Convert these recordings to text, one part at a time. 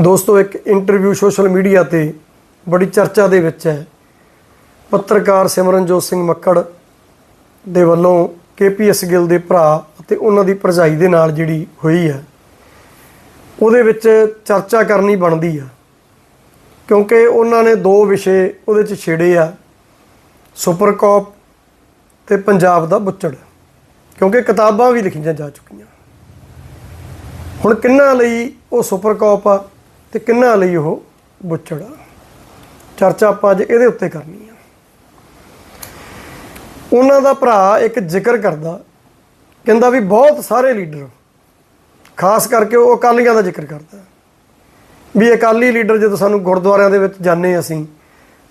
ਦੋਸਤੋ, ਇੱਕ interview social media ਤੇ ਬੜੀ ਚਰਚਾ ਦੇ ਵਿੱਚ ਹੈ। ਪੱਤਰਕਾਰ ਸਿਮਰਨਜੋਤ ਸਿੰਘ ਮੱਕੜ ਦੇ ਵੱਲੋਂ ਕੇਪੀਐਸ ਗਿੱਲ ਦੇ ਭਰਾ ਅਤੇ ਉਹਨਾਂ ਦੀ ਭਰਜਾਈ ਦੇ ਨਾਲ ਜਿਹੜੀ ਹੋਈ ਹੈ, ਉਹਦੇ ਵਿੱਚ ਚਰਚਾ ਕਰਨੀ ਬਣਦੀ ਆ। ਕਿਉਂਕਿ ਉਹਨਾਂ ਨੇ ਦੋ ਵਿਸ਼ੇ ਉਹਦੇ 'ਚ ਛੇੜੇ ਆ ਸੁਪਰ ਕੌਪ ਤੇ ਪੰਜਾਬ ਦਾ ਬੁੱਚੜ। ਕਿਉਂਕਿ ਕਿਤਾਬਾਂ ਵੀ ਲਿਖੀਆਂ ਜਾ ਚੁੱਕੀਆਂ। ਹੁਣ ਕਿੰਨਾ ਲਈ ਉਹ ਸੁਪਰ ਕੌਪ ਆ? ਤੇ ਕਿੰਨਾ ਲਈ ਉਹ ਬੁੱਚੜਾ? ਚਰਚਾ ਆਪਾਂ ਅੱਜ ਇਹਦੇ ਉੱਤੇ ਕਰਨੀ ਆ। ਉਹਨਾਂ ਦਾ ਭਰਾ ਇੱਕ ਜ਼ਿਕਰ ਕਰਦਾ, ਕਹਿੰਦਾ ਵੀ ਬਹੁਤ ਸਾਰੇ ਲੀਡਰ, ਖਾਸ ਕਰਕੇ ਉਹ ਅਕਾਲੀਆਂ ਦਾ ਜ਼ਿਕਰ ਕਰਦਾ। ਵੀ ਅਕਾਲੀ ਲੀਡਰ ਜਦੋਂ ਸਾਨੂੰ ਗੁਰਦੁਆਰਿਆਂ ਦੇ ਵਿੱਚ ਜਾਂਦੇ ਅਸੀਂ,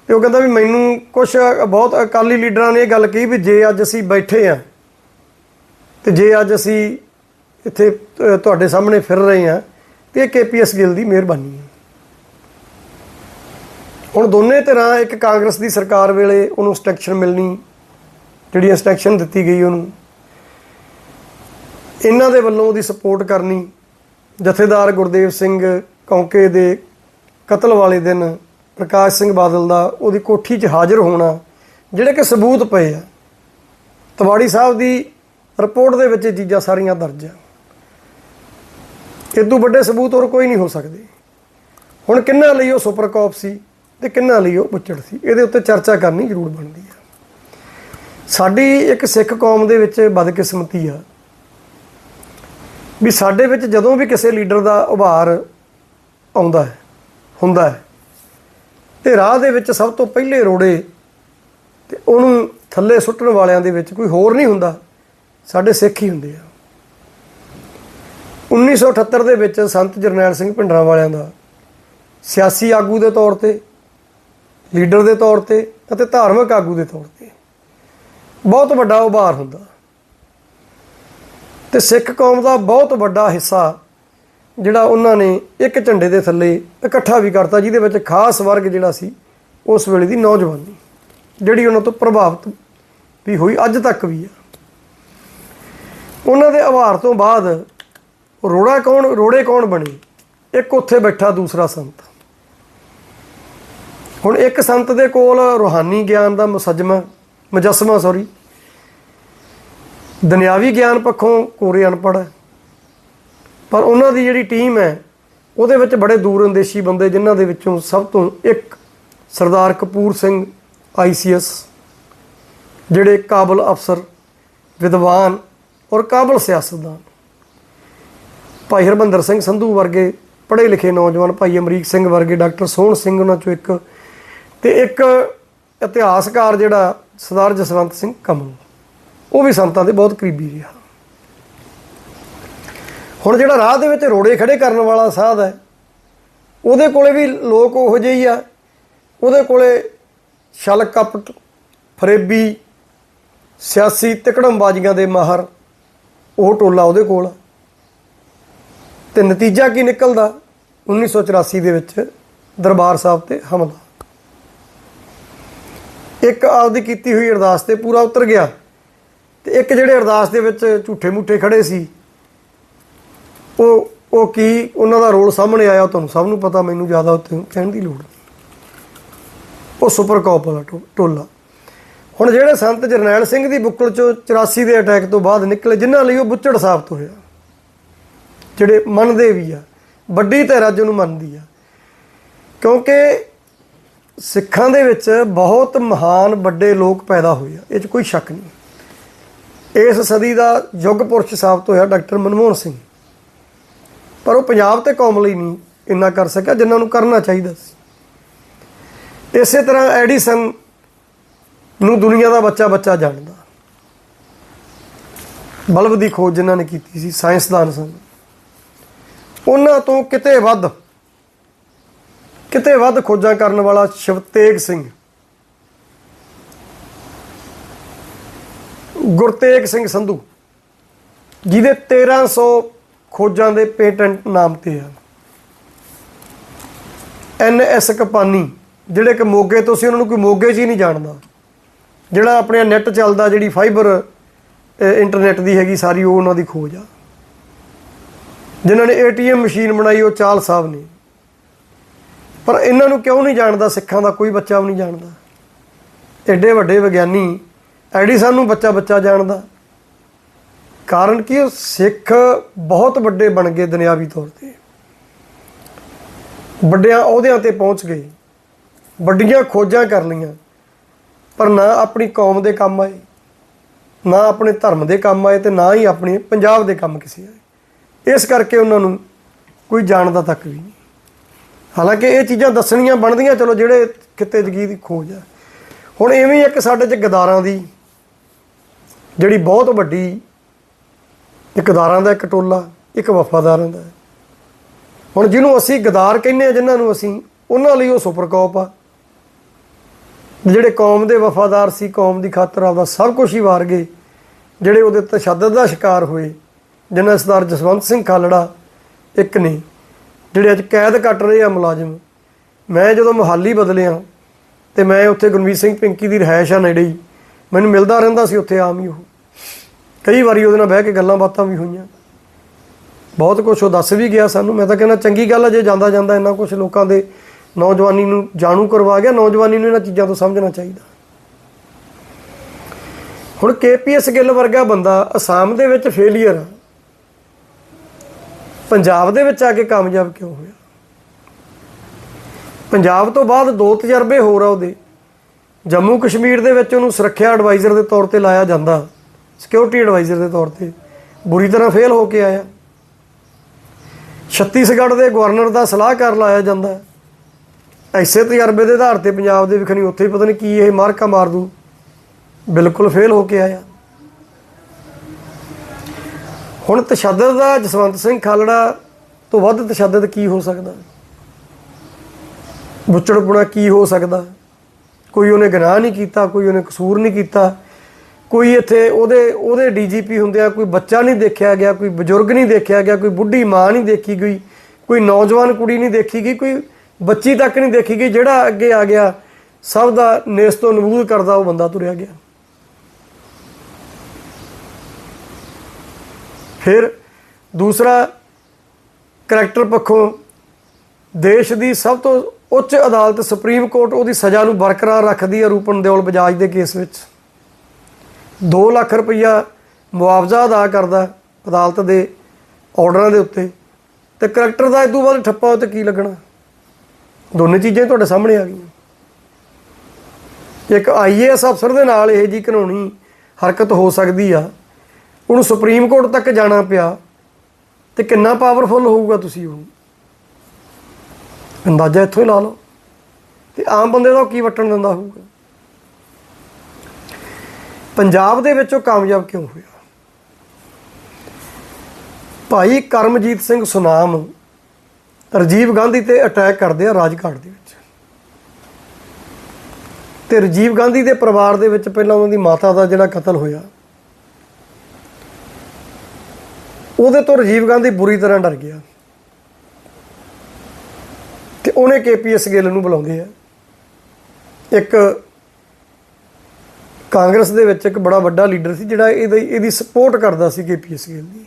ਤੇ ਉਹ ਕਹਿੰਦਾ ਵੀ ਮੈਨੂੰ ਕੁਝ ਬਹੁਤ ਅਕਾਲੀ ਲੀਡਰਾਂ ਨੇ ਇਹ ਗੱਲ ਕਹੀ ਵੀ ਜੇ ਅੱਜ ਅਸੀਂ ਬੈਠੇ ਆ ਤੇ ਜੇ ਅੱਜ ਅਸੀਂ ਇੱਥੇ ਤੁਹਾਡੇ ਸਾਹਮਣੇ ਫਿਰ ਰਹੇ ਆ ਤੇ ਇਹ ਕੇਪੀਐਸ ਗਿੱਲ ਦੀ ਮਿਹਰਬਾਨੀ ਹੈ। ਹੁਣ ਦੋਨੇ ਤਰ੍ਹਾਂ ਇੱਕ ਕਾਂਗਰਸ ਦੀ ਸਰਕਾਰ ਵੇਲੇ ਉਹਨੂੰ ਸਟੈਕਸ਼ਨ ਮਿਲਣੀ, ਜਿਹੜੀ ਇੰਸਟਰਕਸ਼ਨ ਦਿੱਤੀ ਗਈ ਉਹਨੂੰ। ਇਹਨਾਂ ਦੇ ਵੱਲੋਂ ਉਹਦੀ ਸਪੋਰਟ ਕਰਨੀ, ਜਥੇਦਾਰ ਗੁਰਦੇਵ ਸਿੰਘ ਕੌਂਕੇ ਦੇ ਕਤਲ ਵਾਲੇ ਦਿਨ ਪ੍ਰਕਾਸ਼ ਸਿੰਘ ਬਾਦਲ ਦਾ ਉਹਦੀ ਕੋਠੀ 'ਚ ਹਾਜ਼ਰ ਹੋਣਾ, ਜਿਹੜੇ ਕਿ ਸਬੂਤ ਪਏ ਆ। ਤਵਾੜੀ ਸਾਹਿਬ ਦੀ ਰਿਪੋਰਟ ਦੇ ਵਿੱਚ ਇਹ ਚੀਜ਼ਾਂ ਸਾਰੀਆਂ ਦਰਜ ਆ। ਇਦੋਂ ਵੱਡੇ ਸਬੂਤ ਹੋਰ ਕੋਈ ਨਹੀਂ ਹੋ ਸਕਦੇ। ਹੁਣ ਕਿੰਨਾ ਲਈ ਉਹ ਸੁਪਰ ਕੌਪ ਸੀ ਤੇ ਕਿੰਨਾ ਲਈ ਉਹ ਬੁੱਚੜ ਸੀ, ਇਹਦੇ ਉੱਤੇ ਚਰਚਾ ਕਰਨੀ ਜ਼ਰੂਰ ਬਣਦੀ ਆ। ਸਾਡੀ ਇੱਕ ਸਿੱਖ ਕੌਮ ਦੇ ਵਿੱਚ ਬਦਕਿਸਮਤੀ ਆ ਵੀ ਸਾਡੇ ਵਿੱਚ ਜਦੋਂ ਵੀ ਕਿਸੇ ਲੀਡਰ ਦਾ ਉਭਾਰ ਆਉਂਦਾ ਹੈ, ਹੁੰਦਾ ਹੈ, ਤੇ ਰਾਹ ਦੇ ਵਿੱਚ ਸਭ ਤੋਂ ਪਹਿਲੇ ਰੋੜੇ ਤੇ ਉਹਨੂੰ ਥੱਲੇ ਸੁੱਟਣ ਵਾਲਿਆਂ ਦੇ ਵਿੱਚ ਕੋਈ ਹੋਰ ਨਹੀਂ ਹੁੰਦਾ, ਸਾਡੇ ਸਿੱਖ ਹੀ ਹੁੰਦੇ ਆ। 1978 ਦੇ ਵਿੱਚ ਸੰਤ ਜਰਨੈਲ ਸਿੰਘ ਭਿੰਡਰਾਂ ਵਾਲਿਆਂ ਦਾ ਸਿਆਸੀ ਆਗੂ ਦੇ ਤੌਰ ਤੇ, ਲੀਡਰ ਦੇ ਤੌਰ ਤੇ ਅਤੇ ਧਾਰਮਿਕ ਆਗੂ ਦੇ ਤੌਰ ਤੇ। ਬਹੁਤ ਵੱਡਾ ਉਭਾਰ ਹੁੰਦਾ। ਤੇ ਸਿੱਖ ਕੌਮ ਦਾ ਬਹੁਤ ਵੱਡਾ ਹਿੱਸਾ ਜਿਹੜਾ ਉਹਨਾਂ ਨੇ ਇੱਕ ਝੰਡੇ ਦੇ ਥੱਲੇ ਇਕੱਠਾ ਵੀ ਕਰਤਾ, ਜਿਹਦੇ ਵਿੱਚ ਖਾਸ ਵਰਗ ਜਿਹੜਾ ਸੀ, ਉਸ ਵੇਲੇ ਦੀ ਨੌਜਵਾਨੀ, ਜਿਹੜੀ ਉਹਨਾਂ ਤੋਂ ਪ੍ਰਭਾਵਿਤ ਵੀ ਹੋਈ, ਅੱਜ ਤੱਕ ਵੀ ਆ। ਉਹਨਾਂ ਦੇ ਆਭਾਰ ਤੋਂ ਬਾਅਦ ਰੋੜਾ ਕੌਣ, ਰੋੜੇ ਕੌਣ ਬਣੇ? ਇੱਕ ਉੱਥੇ ਬੈਠਾ ਦੂਸਰਾ ਸੰਤ। ਹੁਣ ਇੱਕ ਸੰਤ ਦੇ ਕੋਲ ਰੋਹਾਨੀ ਗਿਆਨ ਦਾ ਮੁਸੱਜਮਾ, ਮੁਜਸਮਾ ਸੌਰੀ ਦੁਨਿਆਵੀ ਗਿਆਨ ਪੱਖੋਂ ਕੋਰੇ ਅਨਪੜ੍ਹ ਹੈ। ਪਰ ਉਹਨਾਂ ਦੀ ਜਿਹੜੀ ਟੀਮ ਹੈ, ਉਹਦੇ ਵਿੱਚ ਬੜੇ ਦੂਰ ਅੰਦੇਸ਼ੀ ਬੰਦੇ ਜਿਨ੍ਹਾਂ ਦੇ ਵਿੱਚੋਂ ਸਭ ਤੋਂ ਇੱਕ ਸਰਦਾਰ ਕਪੂਰ ਸਿੰਘ ਆਈਸੀਐਸ ਜਿਹੜੇ ਕਾਬਲ ਅਫਸਰ, ਵਿਦਵਾਨ ਔਰ ਕਾਬਲ ਸਿਆਸਤਦਾਨ। ਭਾਈ ਹਰਮੰਦਰ ਸਿੰਘ ਸੰਧੂ ਵਰਗੇ ਪੜ੍ਹੇ ਲਿਖੇ ਨੌਜਵਾਨ ਭਾਈ ਅਮਰੀਕ ਸਿੰਘ ਵਰਗੇ ਡਾਕਟਰ ਸੋਹਣ ਸਿੰਘ ਉਹਨਾਂ ਚੋਂ ਇੱਕ ਤੇ ਇੱਕ ਇਤਿਹਾਸਕਾਰ ਜਿਹੜਾ ਸਰਦਾਰ ਜਸਵੰਤ ਸਿੰਘ ਕਮਲ, ਉਹ ਵੀ ਸੰਤਾਂ ਦੇ ਬਹੁਤ ਕਰੀਬੀ ਰਿਹਾ ਹੁਣ ਜਿਹੜਾ ਰਾਹ ਦੇ ਵਿੱਚ ਰੋੜੇ ਖੜੇ ਕਰਨ ਵਾਲਾ ਸਾਧ ਹੈ, ਉਹਦੇ ਕੋਲੇ ਵੀ ਲੋਕ ਉਹੋ ਜਿਹੇ ਹੀ ਆ, ਉਹਦੇ ਕੋਲੇ ਛਲ ਕਪਟ, ਫਰੇਬੀ, ਸਿਆਸੀ ਤਿਕੜਮਬਾਜ਼ੀਆਂ ਦੇ ਮਾਹਰ ਉਹ ਟੋਲਾ ਉਹਦੇ ਕੋਲ ਆ। ਤੇ ਨਤੀਜਾ ਕੀ ਨਿਕਲਦਾ? 1984 ਦੇ ਵਿੱਚ ਦਰਬਾਰ ਸਾਹਿਬ ਤੇ ਹਮਲਾ। ਇੱਕ ਆਪਦੀ ਕੀਤੀ ਹੋਈ ਅਰਦਾਸ ਤੇ ਪੂਰਾ ਉਤਰ ਗਿਆ ਤੇ ਇੱਕ ਜਿਹੜੇ ਅਰਦਾਸ ਦੇ ਵਿੱਚ ਝੂਠੇ ਮੂਠੇ ਖੜੇ ਸੀ, ਉਹ ਉਹ ਕੀ ਉਹਨਾਂ ਦਾ ਰੋਲ ਸਾਹਮਣੇ ਆਇਆ ਤੁਹਾਨੂੰ ਸਭ ਨੂੰ ਪਤਾ, ਮੈਨੂੰ ਜ਼ਿਆਦਾ ਉੱਤੇ ਕਹਿਣ ਦੀ ਲੋੜ ਨਹੀਂ। ਉਹ ਸੁਪਰ ਕੌਪ ਵਾਲਾ ਟੋ- ਟੋਲਾ। ਹੁਣ ਜਿਹੜੇ ਸੰਤ ਜਰਨੈਲ ਸਿੰਘ ਦੀ ਬੁੱਕਲ ਚੋਂ 84 ਦੇ ਅਟੈਕ ਤੋਂ ਬਾਅਦ ਨਿਕਲੇ, ਜਿਨ੍ਹਾਂ ਲਈ ਉਹ ਬੁੱਚੜ ਸਾਬਤ ਹੋਇਆ। ਜਿਹੜੇ ਮੰਨਦੇ ਵੀ ਆ, ਵੱਡੀ ਧਿਰ ਅੱਜ ਉਹਨੂੰ ਮੰਨਦੀ ਆ। ਕਿਉਂਕਿ ਸਿੱਖਾਂ ਦੇ ਵਿੱਚ ਬਹੁਤ ਮਹਾਨ ਵੱਡੇ ਲੋਕ ਪੈਦਾ ਹੋਏ ਆ, ਇਹ 'ਚ ਕੋਈ ਸ਼ੱਕ ਨਹੀਂ। ਇਸ ਸਦੀ ਦਾ ਯੁੱਗ ਪੁਰਸ਼ ਸਾਬਤ ਹੋਇਆ ਡਾਕਟਰ ਮਨਮੋਹਨ ਸਿੰਘ। ਪਰ ਉਹ ਪੰਜਾਬ ਤੇ ਕੌਮ ਲਈ ਨਹੀਂ ਇੰਨਾ ਕਰ ਸਕਿਆ ਜਿੰਨਾ ਨੂੰ ਕਰਨਾ ਚਾਹੀਦਾ ਸੀ। ਇਸੇ ਤਰ੍ਹਾਂ ਐਡੀਸਨ ਨੂੰ ਦੁਨੀਆ ਦਾ ਬੱਚਾ ਬੱਚਾ ਜਾਣਦਾ। ਬਲਬ ਦੀ ਖੋਜ ਜਿਨ੍ਹਾਂ ਨੇ ਕੀਤੀ ਸੀ, ਸਾਇੰਸਦਾਨ ਸਨ। ਉਹਨਾਂ ਤੋਂ ਕਿਤੇ ਵੱਧ ਕਿਤੇ ਵੱਧ ਖੋਜਾਂ ਕਰਨ ਵਾਲਾ ਸ਼ਿਵਤੇਗ ਸਿੰਘ। ਗੁਰਤੇਗ ਸਿੰਘ ਸੰਧੂ, ਜਿਹਦੇ 1300 ਖੋਜਾਂ ਦੇ ਪੇਟੈਂਟ ਨਾਮ ਤੇ ਆ। ਐਨ ਐਸ ਕਪਾਨੀ, ਜਿਹੜੇ ਕਿ ਮੋਗੇ ਤੋਂ ਸੀ, ਉਹਨਾਂ ਨੂੰ ਕੋਈ ਮੋਗੇ 'ਚ ਹੀ ਨਹੀਂ ਜਾਣਦਾ। ਜਿਹੜਾ ਆਪਣੇ ਨੈਟ ਚੱਲਦਾ, ਜਿਹੜੀ ਫਾਈਬਰ ਇੰਟਰਨੈਟ ਦੀ ਹੈਗੀ, ਸਾਰੀ ਉਹ ਉਹਨਾਂ ਦੀ ਖੋਜ ਆ। ਜਿਨ੍ਹਾਂ ਨੇ ਏਟੀਐਮ ਮਸ਼ੀਨ ਬਣਾਈ, ਉਹ ਚਾਲ ਸਾਹਿਬ ਨੇ। ਪਰ ਇਹਨਾਂ ਨੂੰ ਕਿਉਂ ਨਹੀਂ ਜਾਣਦਾ? ਸਿੱਖਾਂ ਦਾ ਕੋਈ ਬੱਚਾ ਵੀ ਨਹੀਂ ਜਾਣਦਾ। ਐਡੇ ਵੱਡੇ ਵਿਗਿਆਨੀ ਐਡੀਸਨ ਨੂੰ ਬੱਚਾ ਬੱਚਾ ਜਾਣਦਾ। ਕਾਰਨ ਕਿ? ਉਹ ਸਿੱਖ ਬਹੁਤ ਵੱਡੇ ਬਣ ਗਏ ਦੁਨਿਆਵੀ ਤੌਰ ਤੇ। ਵੱਡਿਆਂ ਅਹੁਦਿਆਂ ਤੇ ਪਹੁੰਚ ਗਏ। ਵੱਡੀਆਂ ਖੋਜਾਂ ਕਰ ਲਈਆਂ। ਪਰ ਨਾ ਆਪਣੀ ਕੌਮ ਦੇ ਕੰਮ ਆਏ, ਨਾ ਆਪਣੇ ਧਰਮ ਦੇ ਕੰਮ ਆਏ ਤੇ ਨਾ ਹੀ ਆਪਣੇ ਪੰਜਾਬ ਦੇ ਕੰਮ ਕਿਸੇ ਆਏ। ਇਸ ਕਰਕੇ ਉਹਨਾਂ ਨੂੰ ਕੋਈ ਜਾਣਦਾ ਤੱਕ ਵੀ ਨਹੀਂ। ਹਾਲਾਂਕਿ ਇਹ ਚੀਜ਼ਾਂ ਦੱਸਣੀਆਂ ਬਣਦੀਆਂ, ਚਲੋ ਜਿਹੜੇ ਕਿਤੇ ਜਗੀ ਦੀ ਖੋਜ ਆ। ਹੁਣ ਐਵੇਂ ਇੱਕ ਸਾਡੇ ਚ ਗਦਾਰਾਂ ਦੀ, ਜਿਹੜੀ ਬਹੁਤ ਵੱਡੀ, ਇੱਕ ਗਦਾਰਾਂ ਦਾ ਇੱਕ ਟੋਲਾ, ਇੱਕ ਵਫਾਦਾਰਾਂ ਦਾ। ਹੁਣ ਜਿਹਨੂੰ ਅਸੀਂ ਗਦਾਰ ਕਹਿੰਦੇ ਆ, ਜਿਨ੍ਹਾਂ ਨੂੰ ਅਸੀਂ ਉਹਨਾਂ ਲਈ ਉਹ ਸੁਪਰਕੌਪ ਆ। ਜਿਹੜੇ ਕੌਮ ਦੇ ਵਫਾਦਾਰ ਸੀ, ਕੌਮ ਦੀ ਖਾਤਰ ਆਪਦਾ ਸਭ ਕੁਝ ਹੀ ਵਾਰ ਗਏ, ਜਿਹੜੇ ਉਹਦੇ ਤਸ਼ੱਦਦ ਦਾ ਸ਼ਿਕਾਰ ਹੋਏ। ਜਿਨ੍ਹਾਂ ਸਰਦਾਰ ਜਸਵੰਤ ਸਿੰਘ ਖਾਲੜਾ, ਇੱਕ ਨੇ, ਜਿਹੜੇ ਅੱਜ ਕੈਦ ਕੱਟ ਰਹੇ ਆ ਮੁਲਾਜ਼ਮ। ਮੈਂ ਜਦੋਂ ਮੁਹਾਲੀ ਬਦਲਿਆ ਤੇ ਮੈਂ ਉੱਥੇ ਗੁਰਮੀਤ ਸਿੰਘ ਪਿੰਕੀ ਦੀ ਰਿਹਾਇਸ਼ ਆ ਨੇੜੇ ਹੀ, ਮੈਨੂੰ ਮਿਲਦਾ ਰਹਿੰਦਾ ਸੀ ਉੱਥੇ ਆਮ ਹੀ ਉਹ। ਕਈ ਵਾਰੀ ਉਹਦੇ ਨਾਲ ਬਹਿ ਕੇ ਗੱਲਾਂ ਬਾਤਾਂ ਵੀ ਹੋਈਆਂ। ਬਹੁਤ ਕੁਝ ਉਹ ਦੱਸ ਵੀ ਗਿਆ ਸਾਨੂੰ। ਮੈਂ ਤਾਂ ਕਹਿੰਦਾ ਚੰਗੀ ਗੱਲ ਹੈ ਜੇ ਜਾਂਦਾ ਜਾਂਦਾ ਇੰਨਾ ਕੁਝ ਲੋਕਾਂ ਦੇ ਨੌਜਵਾਨੀ ਨੂੰ ਜਾਣੂ ਕਰਵਾ ਗਿਆ, ਨੌਜਵਾਨੀ ਨੂੰ ਇਹਨਾਂ ਚੀਜ਼ਾਂ ਤੋਂ ਸਮਝਣਾ ਚਾਹੀਦਾ। ਹੁਣ ਕੇਪੀਐਸ ਗਿੱਲ ਵਰਗਾ ਬੰਦਾ ਅਸਾਮ ਦੇ ਵਿੱਚ ਫੇਲਿਅਰ ਆ। ਪੰਜਾਬ ਦੇ ਵਿੱਚ ਆ ਕੇ ਕਾਮਯਾਬ ਕਿਉਂ ਹੋਇਆ? ਪੰਜਾਬ ਤੋਂ ਬਾਅਦ ਦੋ ਤਜਰਬੇ ਹੋਰ ਆ ਉਹਦੇ। ਜੰਮੂ ਕਸ਼ਮੀਰ ਦੇ ਵਿੱਚ ਉਹਨੂੰ ਸੁਰੱਖਿਆ ਐਡਵਾਈਜ਼ਰ ਦੇ ਤੌਰ ਤੇ ਲਾਇਆ ਜਾਂਦਾ। ਸਿਕਿਉਰਿਟੀ ਐਡਵਾਈਜ਼ਰ ਦੇ ਤੌਰ ਤੇ। ਬੁਰੀ ਤਰ੍ਹਾਂ ਫੇਲ ਹੋ ਕੇ ਆਇਆ। ਛੱਤੀਸਗੜ੍ਹ ਦੇ ਗਵਰਨਰ ਦਾ ਸਲਾਹਕਾਰ ਲਾਇਆ ਜਾਂਦਾ। ਐਸੇ ਤਜਰਬੇ ਦੇ ਆਧਾਰ ਤੇ ਪੰਜਾਬ ਦੇ ਵਿਖਣੀ ਉੱਥੇ ਹੀ ਪਤਾ ਨਹੀਂ ਕੀ ਇਹ ਮਾਰਕਾ ਮਾਰ ਦੂ। ਬਿਲਕੁਲ ਫੇਲ ਹੋ ਕੇ ਆਇਆ। ਹੁਣ ਤਸ਼ੱਦਦ ਦਾ ਜਸਵੰਤ ਸਿੰਘ ਖਾਲੜਾ ਤੋਂ ਵੱਧ ਤਸ਼ੱਦਦ ਕੀ ਹੋ ਸਕਦਾ? ਬੁੱਚੜਪੁਣਾ ਕੀ ਹੋ ਸਕਦਾ? ਕੋਈ ਉਹਨੇ ਗੁਨਾਹ ਨਹੀਂ ਕੀਤਾ, ਕੋਈ ਉਹਨੇ ਕਸੂਰ ਨਹੀਂ ਕੀਤਾ। ਕੋਈ ਇੱਥੇ ਉਹਦੇ ਉਹਦੇ ਡੀਜੀਪੀ ਹੁੰਦਿਆਂ ਕੋਈ ਬੱਚਾ ਨਹੀਂ ਦੇਖਿਆ ਗਿਆ, ਕੋਈ ਬਜ਼ੁਰਗ ਨਹੀਂ ਦੇਖਿਆ ਗਿਆ, ਕੋਈ ਬੁੱਢੀ ਮਾਂ ਨਹੀਂ ਦੇਖੀ ਗਈ, ਕੋਈ ਨੌਜਵਾਨ ਕੁੜੀ ਨਹੀਂ ਦੇਖੀ ਗਈ, ਕੋਈ ਬੱਚੀ ਤੱਕ ਨਹੀਂ ਦੇਖੀ ਗਈ, ਜਿਹੜਾ ਅੱਗੇ ਆ ਗਿਆ, ਸਭ ਦਾ ਨੇਸ ਤੋਂ ਨਬੂਦ ਕਰਦਾ ਉਹ ਬੰਦਾ ਤੁਰਿਆ ਗਿਆ। ਫਿਰ ਦੂਸਰਾ ਕਰੈਕਟਰ ਪੱਖੋਂ ਦੇਸ਼ ਦੀ ਸਭ ਤੋਂ ਉੱਚ ਅਦਾਲਤ ਸੁਪਰੀਮ ਕੋਰਟ ਉਹਦੀ ਸਜ਼ਾ ਨੂੰ ਬਰਕਰਾਰ ਰੱਖਦੀ ਹੈ ਰੂਪਨ ਦੇਓਲ ਬਜਾਜ ਦੇ ਕੇਸ ਵਿੱਚ। 2 ਲੱਖ ਰੁਪਈਆ ਮੁਆਵਜ਼ਾ ਅਦਾ ਕਰਦਾ ਅਦਾਲਤ ਦੇ ਆਰਡਰਾਂ ਦੇ ਉੱਤੇ। ਤੇ ਕਰੈਕਟਰ ਦਾ ਇਦੋਂ ਬਾਅਦ ਠੱਪਾ ਉੱਤੇ ਕੀ ਲੱਗਣਾ? ਦੋਨੇ ਚੀਜ਼ਾਂ ਹੀ ਤੁਹਾਡੇ ਸਾਹਮਣੇ ਆ ਗਈਆਂ। ਇੱਕ ਆਈਏਐਸ ਅਫਸਰ ਦੇ ਨਾਲ ਇਹ ਜੀ ਕਾਨੂੰਨੀ ਹਰਕਤ ਹੋ ਸਕਦੀ ਆ। ਉਹਨੂੰ ਸੁਪਰੀਮ ਕੋਰਟ ਤੱਕ ਜਾਣਾ ਪਿਆ ਤੇ ਕਿੰਨਾ ਪਾਵਰਫੁਲ ਹੋਊਗਾ ਤੁਸੀਂ ਉਹ ਅੰਦਾਜ਼ਾ ਇੱਥੋਂ ਹੀ ਲਾ ਲਓ। ਤੇ ਆਮ ਬੰਦੇ ਦਾ ਉਹ ਕੀ ਵਟਣ ਦਿੰਦਾ ਹੋਊਗਾ? ਪੰਜਾਬ ਦੇ ਵਿੱਚ ਉਹ ਕਾਮਯਾਬ ਕਿਉਂ ਹੋਇਆ? ਭਾਈ ਕਰਮਜੀਤ ਸਿੰਘ ਸੁਨਾਮ ਰਾਜੀਵ ਗਾਂਧੀ ਤੇ ਅਟੈਕ ਕਰਦੇ ਆ ਰਾਜਘਾਟ ਦੇ ਵਿੱਚ। ਤੇ ਰਾਜੀਵ ਗਾਂਧੀ ਦੇ ਪਰਿਵਾਰ ਦੇ ਵਿੱਚ ਪਹਿਲਾਂ ਉਹਨਾਂ ਦੀ ਮਾਤਾ ਦਾ ਜਿਹੜਾ ਕਤਲ ਹੋਇਆ ਉਹਦੇ ਤੋਂ ਰਾਜੀਵ ਗਾਂਧੀ ਬੁਰੀ ਤਰ੍ਹਾਂ ਡਰ ਗਿਆ ਤੇ ਉਹਨੇ ਕੇਪੀਐਸ ਗਿੱਲ ਨੂੰ ਬੁਲਾਉਂਦੇ ਆ। ਇੱਕ ਕਾਂਗਰਸ ਦੇ ਵਿੱਚ ਇੱਕ ਬੜਾ ਵੱਡਾ ਲੀਡਰ ਸੀ ਜਿਹੜਾ ਇਹਦੀ ਇਹਦੀ ਸਪੋਰਟ ਕਰਦਾ ਸੀ ਕੇਪੀਐਸ ਗਿੱਲ ਦੀ।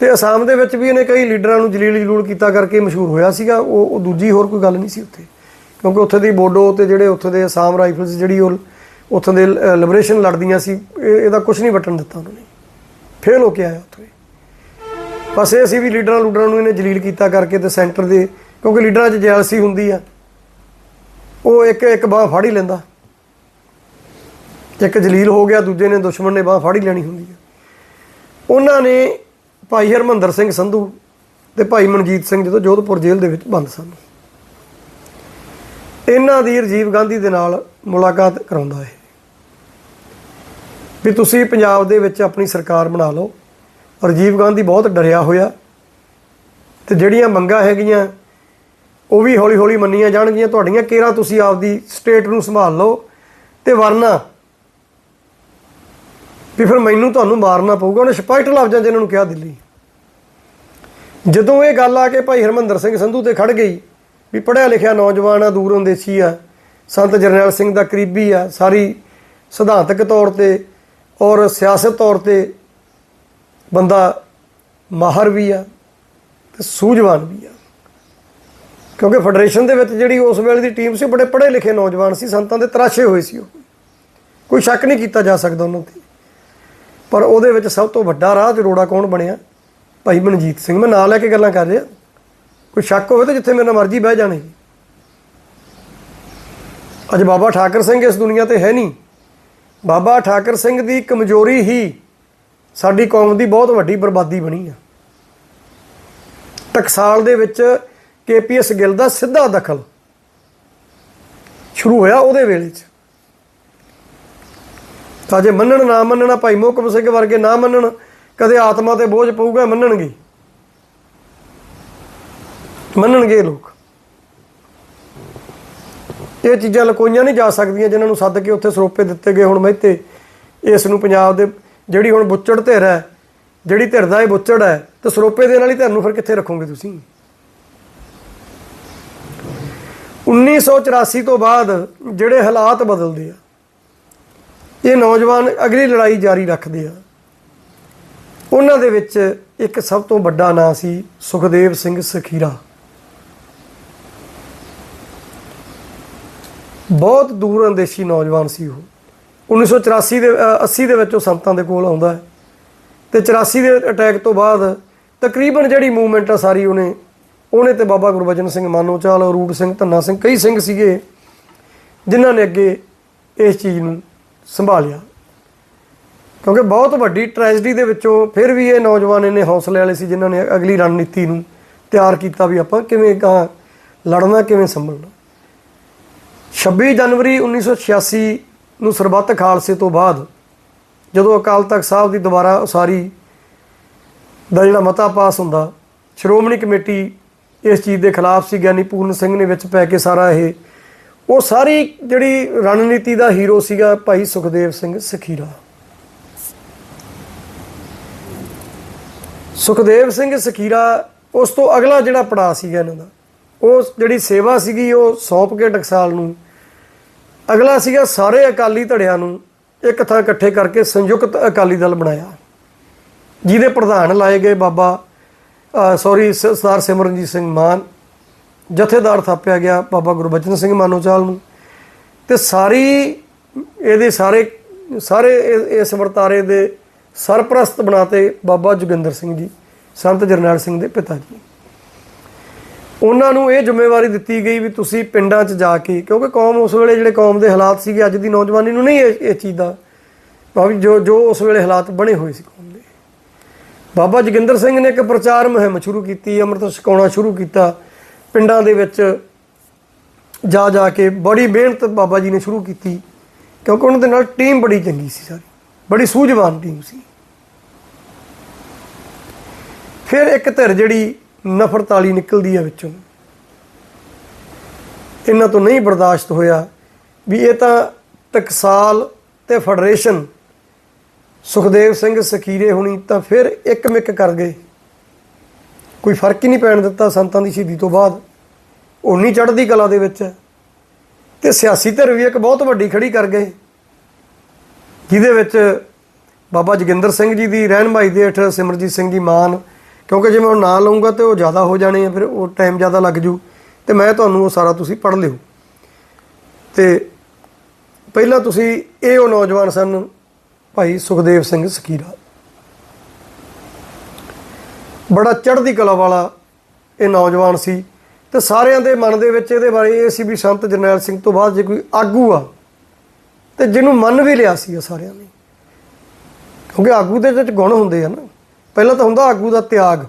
ਤੇ ਅਸਾਮ ਦੇ ਵਿੱਚ ਵੀ ਇਹਨੇ ਕਈ ਲੀਡਰਾਂ ਨੂੰ ਜਲੀਲ ਜਲੂਲ ਕੀਤਾ ਕਰਕੇ ਮਸ਼ਹੂਰ ਹੋਇਆ ਸੀਗਾ। ਉਹ ਉਹ ਦੂਜੀ ਹੋਰ ਕੋਈ ਗੱਲ ਨਹੀਂ ਸੀ ਉੱਥੇ, ਕਿਉਂਕਿ ਉੱਥੇ ਦੀ ਬੋਡੋ ਤੇ ਜਿਹੜੇ ਉੱਥੇ ਦੇ ਅਸਾਮ ਰਾਈਫਲਸ ਜਿਹੜੀ ਉਹ ਉੱਥੋਂ ਦੇ ਲਿਬਰੇਸ਼ਨ ਲੜਦੀਆਂ ਸੀ, ਇਹ- ਇਹਦਾ ਕੁਝ ਨਹੀਂ ਵਟਣ ਦਿੱਤਾ ਉਹਨਾਂ ਨੇ। ਫੇਲ ਹੋ ਕੇ ਆਇਆ ਉੱਥੇ। ਬਸ ਇਹ ਸੀ ਵੀ ਲੀਡਰਾਂ ਲੂਡਰਾਂ ਨੂੰ ਇਹਨੇ ਜਲੀਲ ਕੀਤਾ ਕਰਕੇ ਤੇ ਸੈਂਟਰ ਦੇ, ਕਿਉਂਕਿ ਲੀਡਰਾਂ 'ਚ ਜੈਲਸੀ ਹੁੰਦੀ ਆ। ਉਹ ਇੱਕ ਇੱਕ ਬਾਹ ਫੜ ਹੀ ਲੈਂਦਾ। ਇੱਕ ਜਲੀਲ ਹੋ ਗਿਆ, ਦੂਜੇ ਨੇ ਦੁਸ਼ਮਣ ਨੇ ਬਾਹ ਫੜ ਹੀ ਲੈਣੀ ਹੁੰਦੀ ਆ। ਉਹਨਾਂ ਨੇ ਭਾਈ ਹਰਮੰਦਰ ਸਿੰਘ ਸੰਧੂ ਤੇ ਭਾਈ ਮਨਜੀਤ ਸਿੰਘ ਜਦੋਂ ਜੋਧਪੁਰ ਜੇਲ੍ਹ ਦੇ ਵਿੱਚ ਬੰਦ ਸਨ। ਇਹਨਾਂ ਦੀ ਰਾਜੀਵ ਗਾਂਧੀ ਦੇ ਨਾਲ ਮੁਲਾਕਾਤ ਕਰਾਉਂਦਾ ਹੈ ਵੀ ਤੁਸੀਂ ਪੰਜਾਬ ਦੇ ਵਿੱਚ ਆਪਣੀ ਸਰਕਾਰ ਬਣਾ ਲਓ। ਰਾਜੀਵ ਗਾਂਧੀ ਬਹੁਤ ਡਰਿਆ ਹੋਇਆ। ਤੇ ਜਿਹੜੀਆਂ ਮੰਗਾਂ ਹੈਗੀਆਂ, ਉਹ ਵੀ ਹੌਲੀ ਹੌਲੀ ਮੰਨੀਆਂ ਜਾਣਗੀਆਂ। ਤੁਹਾਡੀਆਂ ਕੇਰਾ ਤੁਸੀਂ ਆਪਦੀ ਸਟੇਟ ਨੂੰ ਸੰਭਾਲ ਲਓ ਤੇ ਵਰਨਾ ਵੀ ਫਿਰ ਮੈਨੂੰ ਤੁਹਾਨੂੰ ਮਾਰਨਾ ਪਊਗਾ। ਉਹਨੇ ਸਪਸ਼ਟ ਲਫ਼ਜ਼ਾਂ 'ਚ ਇਹਨਾਂ ਨੂੰ ਕਿਹਾ ਦਿੱਲੀ। ਜਦੋਂ ਇਹ ਗੱਲ ਆ ਕੇ ਭਾਈ ਹਰਮੰਦਰ ਸਿੰਘ ਸੰਧੂ ਤੇ ਖੜ ਗਈ ਵੀ ਪੜਿਆ ਲਿਖਿਆ ਨੌਜਵਾਨ ਆ, ਦੂਰੋਂ ਦੇਸੀ ਆ, ਸੰਤ ਜਰਨੈਲ ਸਿੰਘ ਦਾ ਕਰੀਬੀ ਆ, ਸਾਰੀ ਸਿਧਾਂਤਕ ਤੌਰ ਤੇ ਔਰ ਸਿਆਸਤ ਤੌਰ ਤੇ ਬੰਦਾ ਮਾਹਰ ਵੀ ਆ ਤੇ ਸੂਝਵਾਨ ਵੀ ਆ। ਕਿਉਂਕਿ ਫੈਡਰੇਸ਼ਨ ਦੇ ਵਿੱਚ ਜਿਹੜੀ ਉਸ ਵੇਲੇ ਦੀ ਟੀਮ ਸੀ, ਉਹ ਬੜੇ ਪੜ੍ਹੇ ਲਿਖੇ ਨੌਜਵਾਨ ਸੀ, ਸੰਤਾਂ ਦੇ ਤਰਾਸ਼ੇ ਹੋਏ ਸੀ ਉਹ। ਕੋਈ ਸ਼ੱਕ ਨਹੀਂ ਕੀਤਾ ਜਾ ਸਕਦਾ ਉਹਨਾਂ ਤੇ। ਪਰ ਉਹਦੇ ਵਿੱਚ ਸਭ ਤੋਂ ਵੱਡਾ ਰਾਹ ਜਰੋੜਾ ਕੌਣ ਬਣਿਆ? ਭਾਈ ਮਨਜੀਤ ਸਿੰਘ। ਮੈਂ ਨਾਂ ਲੈ ਕੇ ਗੱਲਾਂ ਕਰ ਰਿਹਾ। ਕੋਈ ਸ਼ੱਕ ਹੋਵੇ ਤਾਂ ਜਿੱਥੇ ਮੇਰਾ ਮਰਜ਼ੀ ਬਹਿ ਜਾਣੇ। ਅੱਜ ਬਾਬਾ ਠਾਕਰ ਸਿੰਘ ਇਸ ਦੁਨੀਆ ਤੇ ਹੈ ਨਹੀਂ। ਬਾਬਾ ਠਾਕਰ ਸਿੰਘ ਦੀ ਕਮਜ਼ੋਰੀ ਹੀ ਸਾਡੀ ਕੌਮ ਦੀ ਬਹੁਤ ਵੱਡੀ ਬਰਬਾਦੀ ਬਣੀ ਆ। ਟਕਸਾਲ ਦੇ ਵਿੱਚ ਕੇਪੀਐਸ ਗਿੱਲ ਦਾ ਸਿੱਧਾ ਦਖਲ ਸ਼ੁਰੂ ਹੋਇਆ ਉਹਦੇ ਵੇਲੇ 'ਚ। ਤਾਂ ਜੇ ਮੰਨਣ ਨਾ ਮੰਨਣਾ ਭਾਈ ਮੋਹਕਮ ਸਿੰਘ ਵਰਗੇ ਨਾ ਮੰਨਣ, ਕਦੇ ਆਤਮਾ ਤੇ ਬੋਝ ਪਊਗਾ, ਮੰਨਣਗੇ। ਮੰਨਣਗੇ ਲੋਕ। ਇਹ ਚੀਜ਼ਾਂ ਲਕੋਈਆਂ ਨਹੀਂ ਜਾ ਸਕਦੀਆਂ ਜਿਨ੍ਹਾਂ ਨੂੰ ਸੱਦ ਕੇ ਉੱਥੇ ਸਰੋਪੇ ਦਿੱਤੇ ਗਏ ਹੁਣ ਮਹਿਤੇ। ਇਸ ਨੂੰ ਪੰਜਾਬ ਦੇ ਜਿਹੜੀ ਹੁਣ ਬੁੱਚੜ ਧਿਰ ਹੈ, ਜਿਹੜੀ ਧਿਰ ਦਾ ਇਹ ਬੁੱਚੜ ਹੈ, ਤੇ ਸਰੋਪੇ ਦੇ ਨਾਲ ਹੀ ਧਿਰ ਨੂੰ ਫਿਰ ਕਿੱਥੇ ਰੱਖੋਗੇ ਤੁਸੀਂ? 1984 ਤੋਂ ਬਾਅਦ ਜਿਹੜੇ ਹਾਲਾਤ ਬਦਲਦੇ ਆ, ਇਹ ਨੌਜਵਾਨ ਅਗਲੀ ਲੜਾਈ ਜਾਰੀ ਰੱਖਦੇ ਆ। ਉਹਨਾਂ ਦੇ ਵਿੱਚ ਇੱਕ ਸਭ ਤੋਂ ਵੱਡਾ ਨਾਂ ਸੀ ਸੁਖਦੇਵ ਸਿੰਘ ਸਖੀਰਾ। ਬਹੁਤ ਦੂਰ ਅੰਦੇਸ਼ੀ ਨੌਜਵਾਨ ਸੀ ਉਹ। 1984 ਦੇ ਅ, 80 ਦੇ ਵਿੱਚ ਉਹ ਸੰਤਾਂ ਦੇ ਕੋਲ ਆਉਂਦਾ ਹੈ। ਤੇ 84 ਦੇ ਅਟੈਕ ਤੋਂ ਬਾਅਦ ਤਕਰੀਬਨ ਜਿਹੜੀ ਮੂਵਮੈਂਟ ਆ ਸਾਰੀ ਉਹਨੇ ਉਹਨੇ ਤੇ ਬਾਬਾ ਗੁਰਬਚਨ ਸਿੰਘ ਮਾਨੋਚਾਲ ਰੂਟ ਸਿੰਘ ਧੰਨਾ ਸਿੰਘ ਕਈ ਸਿੰਘ ਸੀਗੇ ਜਿਨ੍ਹਾਂ ਨੇ ਅੱਗੇ ਇਸ ਚੀਜ਼ ਨੂੰ ਸੰਭਾਲਿਆ। ਕਿਉਂਕਿ ਬਹੁਤ ਵੱਡੀ ਟ੍ਰੈਜਡੀ ਦੇ ਵਿੱਚੋਂ ਫਿਰ ਵੀ ਇਹ ਨੌਜਵਾਨ ਇਹਨੇ ਹੌਸਲੇ ਵਾਲੇ ਸੀ ਜਿਨ੍ਹਾਂ ਨੇ ਅਗਲੀ ਰਣਨੀਤੀ ਨੂੰ ਤਿਆਰ ਕੀਤਾ ਵੀ ਆਪਾਂ ਕਿਵੇਂ ਕਾਂ ਲੜਨਾ ਕਿਵੇਂ ਸੰਭਲਣਾ। 26 ਜਨਵਰੀ 1986 ਨੂੰ ਸਰਬੱਤ ਖਾਲਸੇ ਤੋਂ ਬਾਅਦ ਜਦੋਂ ਅਕਾਲ ਤਖਤ ਸਾਹਿਬ ਦੀ ਦੁਬਾਰਾ ਉਸਾਰੀ ਦਾ ਜਿਹੜਾ ਮਤਾ ਪਾਸ ਹੁੰਦਾ, ਸ਼੍ਰੋਮਣੀ ਕਮੇਟੀ ਇਸ ਚੀਜ਼ ਦੇ ਖਿਲਾਫ ਸੀ, ਗਿਆਨੀ ਪੂਰਨ ਸਿੰਘ ਨੇ ਵਿੱਚ ਪੈ ਕੇ ਸਾਰਾ ਇਹ, ਉਹ ਸਾਰੀ ਜਿਹੜੀ ਰਣਨੀਤੀ ਦਾ ਹੀਰੋ ਸੀਗਾ ਭਾਈ ਸੁਖਦੇਵ ਸਿੰਘ ਸਖੀਰਾ। ਸੁਖਦੇਵ ਸਿੰਘ ਸਖੀਰਾ ਉਸ ਤੋਂ ਅਗਲਾ ਜਿਹੜਾ ਪੜਾਅ ਸੀਗਾ ਇਹਨਾਂ ਦਾ, ਉਹ ਜਿਹੜੀ ਸੇਵਾ ਸੀਗੀ ਉਹ ਸੌਂਪ ਕੇ ਟਕਸਾਲ ਨੂੰ ਅਗਲਾ ਸੀਗਾ ਸਾਰੇ ਅਕਾਲੀ ਧੜਿਆਂ ਨੂੰ ਇੱਕ ਥਾਂ ਇਕੱਠੇ ਕਰਕੇ ਸੰਯੁਕਤ ਅਕਾਲੀ ਦਲ ਬਣਾਇਆ। ਜਿਹਦੇ ਪ੍ਰਧਾਨ ਲਾਏ ਗਏ ਬਾਬਾ ਸੌਰੀ ਸਰਦਾਰ ਸਿਮਰਨਜੀਤ ਸਿੰਘ ਮਾਨ, ਜਥੇਦਾਰ ਥਾਪਿਆ ਗਿਆ ਬਾਬਾ ਗੁਰਬਚਨ ਸਿੰਘ ਮਾਨੋਚਾਲ ਨੂੰ। ਤੇ ਸਾਰੀ ਇਹਦੇ ਸਾਰੇ ਸਾਰੇ ਇਹ- ਇਸ ਵਰਤਾਰੇ ਦੇ ਸਰਪ੍ਰਸਤ ਬਣਾਤੇ ਬਾਬਾ ਜੋਗਿੰਦਰ ਸਿੰਘ ਜੀ, ਸੰਤ ਜਰਨੈਲ ਸਿੰਘ ਦੇ ਪਿਤਾ ਜੀ। ਉਹਨਾਂ ਨੂੰ ਇਹ ਜ਼ਿੰਮੇਵਾਰੀ ਦਿੱਤੀ ਗਈ ਵੀ ਤੁਸੀਂ ਪਿੰਡਾਂ 'ਚ ਜਾ ਕੇ, ਕਿਉਂਕਿ ਕੌਮ ਉਸ ਵੇਲੇ ਜਿਹੜੇ ਕੌਮ ਦੇ ਹਾਲਾਤ ਸੀਗੇ, ਅੱਜ ਦੀ ਨੌਜਵਾਨੀ ਨੂੰ ਨਹੀਂ ਇਹ ਇਹ ਚੀਜ਼ ਦਾ ਭਾਵੇਂ ਜੋ ਜੋ ਉਸ ਵੇਲੇ ਹਾਲਾਤ ਬਣੇ ਹੋਏ ਸੀ ਕੌਮ ਦੇ। ਬਾਬਾ ਜੋਗਿੰਦਰ ਸਿੰਘ ਨੇ ਇੱਕ ਪ੍ਰਚਾਰ ਮੁਹਿੰਮ ਸ਼ੁਰੂ ਕੀਤੀ, ਅੰਮ੍ਰਿਤ ਛਕਾਉਣਾ ਸ਼ੁਰੂ ਕੀਤਾ, ਪਿੰਡਾਂ ਦੇ ਵਿੱਚ ਜਾ ਜਾ ਕੇ ਬੜੀ ਮਿਹਨਤ ਬਾਬਾ ਜੀ ਨੇ ਸ਼ੁਰੂ ਕੀਤੀ, ਕਿਉਂਕਿ ਉਹਨਾਂ ਦੇ ਨਾਲ ਟੀਮ ਬੜੀ ਚੰਗੀ ਸੀ ਸਾਰੀ, ਬੜੀ ਸੂਝਵਾਨ ਟੀਮ ਸੀ। ਫਿਰ ਇੱਕ ਧਿਰ ਜਿਹੜੀ ਨਫ਼ਰਤ ਵਾਲੀ ਨਿਕਲਦੀ ਹੈ ਵਿੱਚੋਂ। ਇਹਨਾਂ ਤੋਂ ਨਹੀਂ ਬਰਦਾਸ਼ਤ ਹੋਇਆ ਵੀ ਇਹ ਤਾਂ ਟਕਸਾਲ ਤੇ ਫੈਡਰੇਸ਼ਨ ਸੁਖਦੇਵ ਸਿੰਘ ਸਖੀਰੇ ਹੁਣੀ ਤਾਂ ਫਿਰ ਇੱਕ ਮਿੱਕ ਕਰ ਗਏ। ਕੋਈ ਫ਼ਰਕ ਹੀ ਨਹੀਂ ਪੈਣ ਦਿੱਤਾ ਸੰਤਾਂ ਦੀ ਸ਼ਹੀਦੀ ਤੋਂ ਬਾਅਦ। ਉਨੀ ਚੜ੍ਹਦੀ ਕਲਾ ਦੇ ਵਿੱਚ। ਹੈ। ਤੇ ਸਿਆਸੀ ਧਿਰ ਵੀ ਇੱਕ ਬਹੁਤ ਵੱਡੀ ਖੜੀ ਕਰ ਗਏ। ਜਿਹਦੇ ਵਿੱਚ ਬਾਬਾ ਜੋਗਿੰਦਰ ਸਿੰਘ ਜੀ ਦੀ ਰਹਿਨਮਾਈ ਦੇ ਹੇਠ ਸਿਮਰਜੀਤ ਸਿੰਘ ਜੀ ਮਾਨ ਕਿਉਂਕਿ ਜੇ ਮੈਂ ਉਹ ਨਾ ਲਵਾਂਗਾ ਤੇ ਉਹ ਜ਼ਿਆਦਾ ਹੋ ਜਾਣੇ ਆ, ਫਿਰ ਉਹ ਟਾਈਮ ਜ਼ਿਆਦਾ ਲੱਗ ਜੂ। ਤੇ ਮੈਂ ਤੁਹਾਨੂੰ ਉਹ ਸਾਰਾ ਤੁਸੀਂ ਪੜ੍ਹ ਲਿਓ। ਤੇ ਪਹਿਲਾਂ ਤੁਸੀਂ ਇਹ ਉਹ ਨੌਜਵਾਨ ਸਨ, ਭਾਈ ਸੁਖਦੇਵ ਸਿੰਘ ਸਕੀਰਾ। ਬੜਾ ਚੜ੍ਹਦੀ ਕਲਾ ਵਾਲਾ ਇਹ ਨੌਜਵਾਨ ਸੀ। ਤੇ ਸਾਰਿਆਂ ਦੇ ਮਨ ਦੇ ਵਿੱਚ ਇਹਦੇ ਬਾਰੇ ਇਹ ਸੀ ਵੀ ਸੰਤ ਜਰਨੈਲ ਸਿੰਘ ਤੋਂ ਬਾਅਦ ਜੇ ਕੋਈ ਆਗੂ ਆ, ਤੇ ਜਿਹਨੂੰ ਮੰਨ ਵੀ ਲਿਆ ਸੀ ਸਾਰਿਆਂ ਨੇ। ਕਿਉਂਕਿ ਆਗੂ ਦੇ ਵਿੱਚ ਗੁਣ ਹੁੰਦੇ ਆ ਨਾ। ਪਹਿਲਾਂ ਤਾਂ ਹੁੰਦਾ ਆਗੂ ਦਾ ਤਿਆਗ,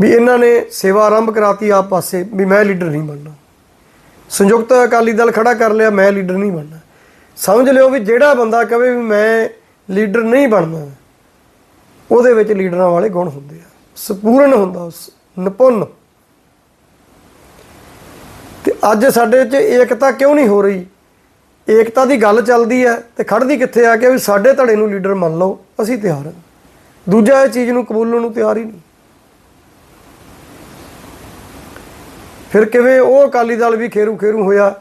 ਵੀ ਇਹਨਾਂ ਨੇ ਸੇਵਾ ਆਰੰਭ ਕਰਾਤੀ ਆਪ ਪਾਸੇ, ਵੀ ਮੈਂ ਲੀਡਰ ਨਹੀਂ ਬਣਨਾ। ਸੰਯੁਕਤ ਅਕਾਲੀ ਦਲ ਖੜਾ ਕਰ ਲਿਆ, ਮੈਂ ਲੀਡਰ ਨਹੀਂ ਬਣਨਾ। ਸਮਝ ਲਿਓ ਵੀ ਜਿਹੜਾ ਬੰਦਾ ਕਹੇ ਵੀ ਮੈਂ ਲੀਡਰ ਨਹੀਂ ਬਣਨਾ, ਉਹਦੇ ਵਿੱਚ ਲੀਡਰਾਂ ਵਾਲੇ ਗੁਣ ਹੁੰਦੇ ਆ, ਸੰਪੂਰਨ ਹੁੰਦਾ ਉਸ, ਨਿਪੁੰਨ। ਤੇ ਅੱਜ ਸਾਡੇ 'ਚ ਏਕਤਾ ਕਿਉਂ ਨਹੀਂ ਹੋ ਰਹੀ? ਏਕਤਾ ਦੀ ਗੱਲ ਚੱਲਦੀ ਹੈ ਤੇ ਖੜਦੀ ਕਿੱਥੇ ਆ ਕੇ ਵੀ ਸਾਡੇ ਧੜੇ ਨੂੰ ਲੀਡਰ ਮੰਨ ਲਓ, ਅਸੀਂ ਤਿਆਰ ਹਾਂ। ਦੂਜਾ ਇਹ ਚੀਜ਼ ਨੂੰ ਕਬੂਲਣ ਨੂੰ ਤਿਆਰ ਹੀ ਨਹੀਂ। ਫਿਰ ਕਿਵੇਂ ਉਹ ਅਕਾਲੀ ਦਲ ਵੀ ਖੇਰੂ ਖੇਰੂ ਹੋਇਆ।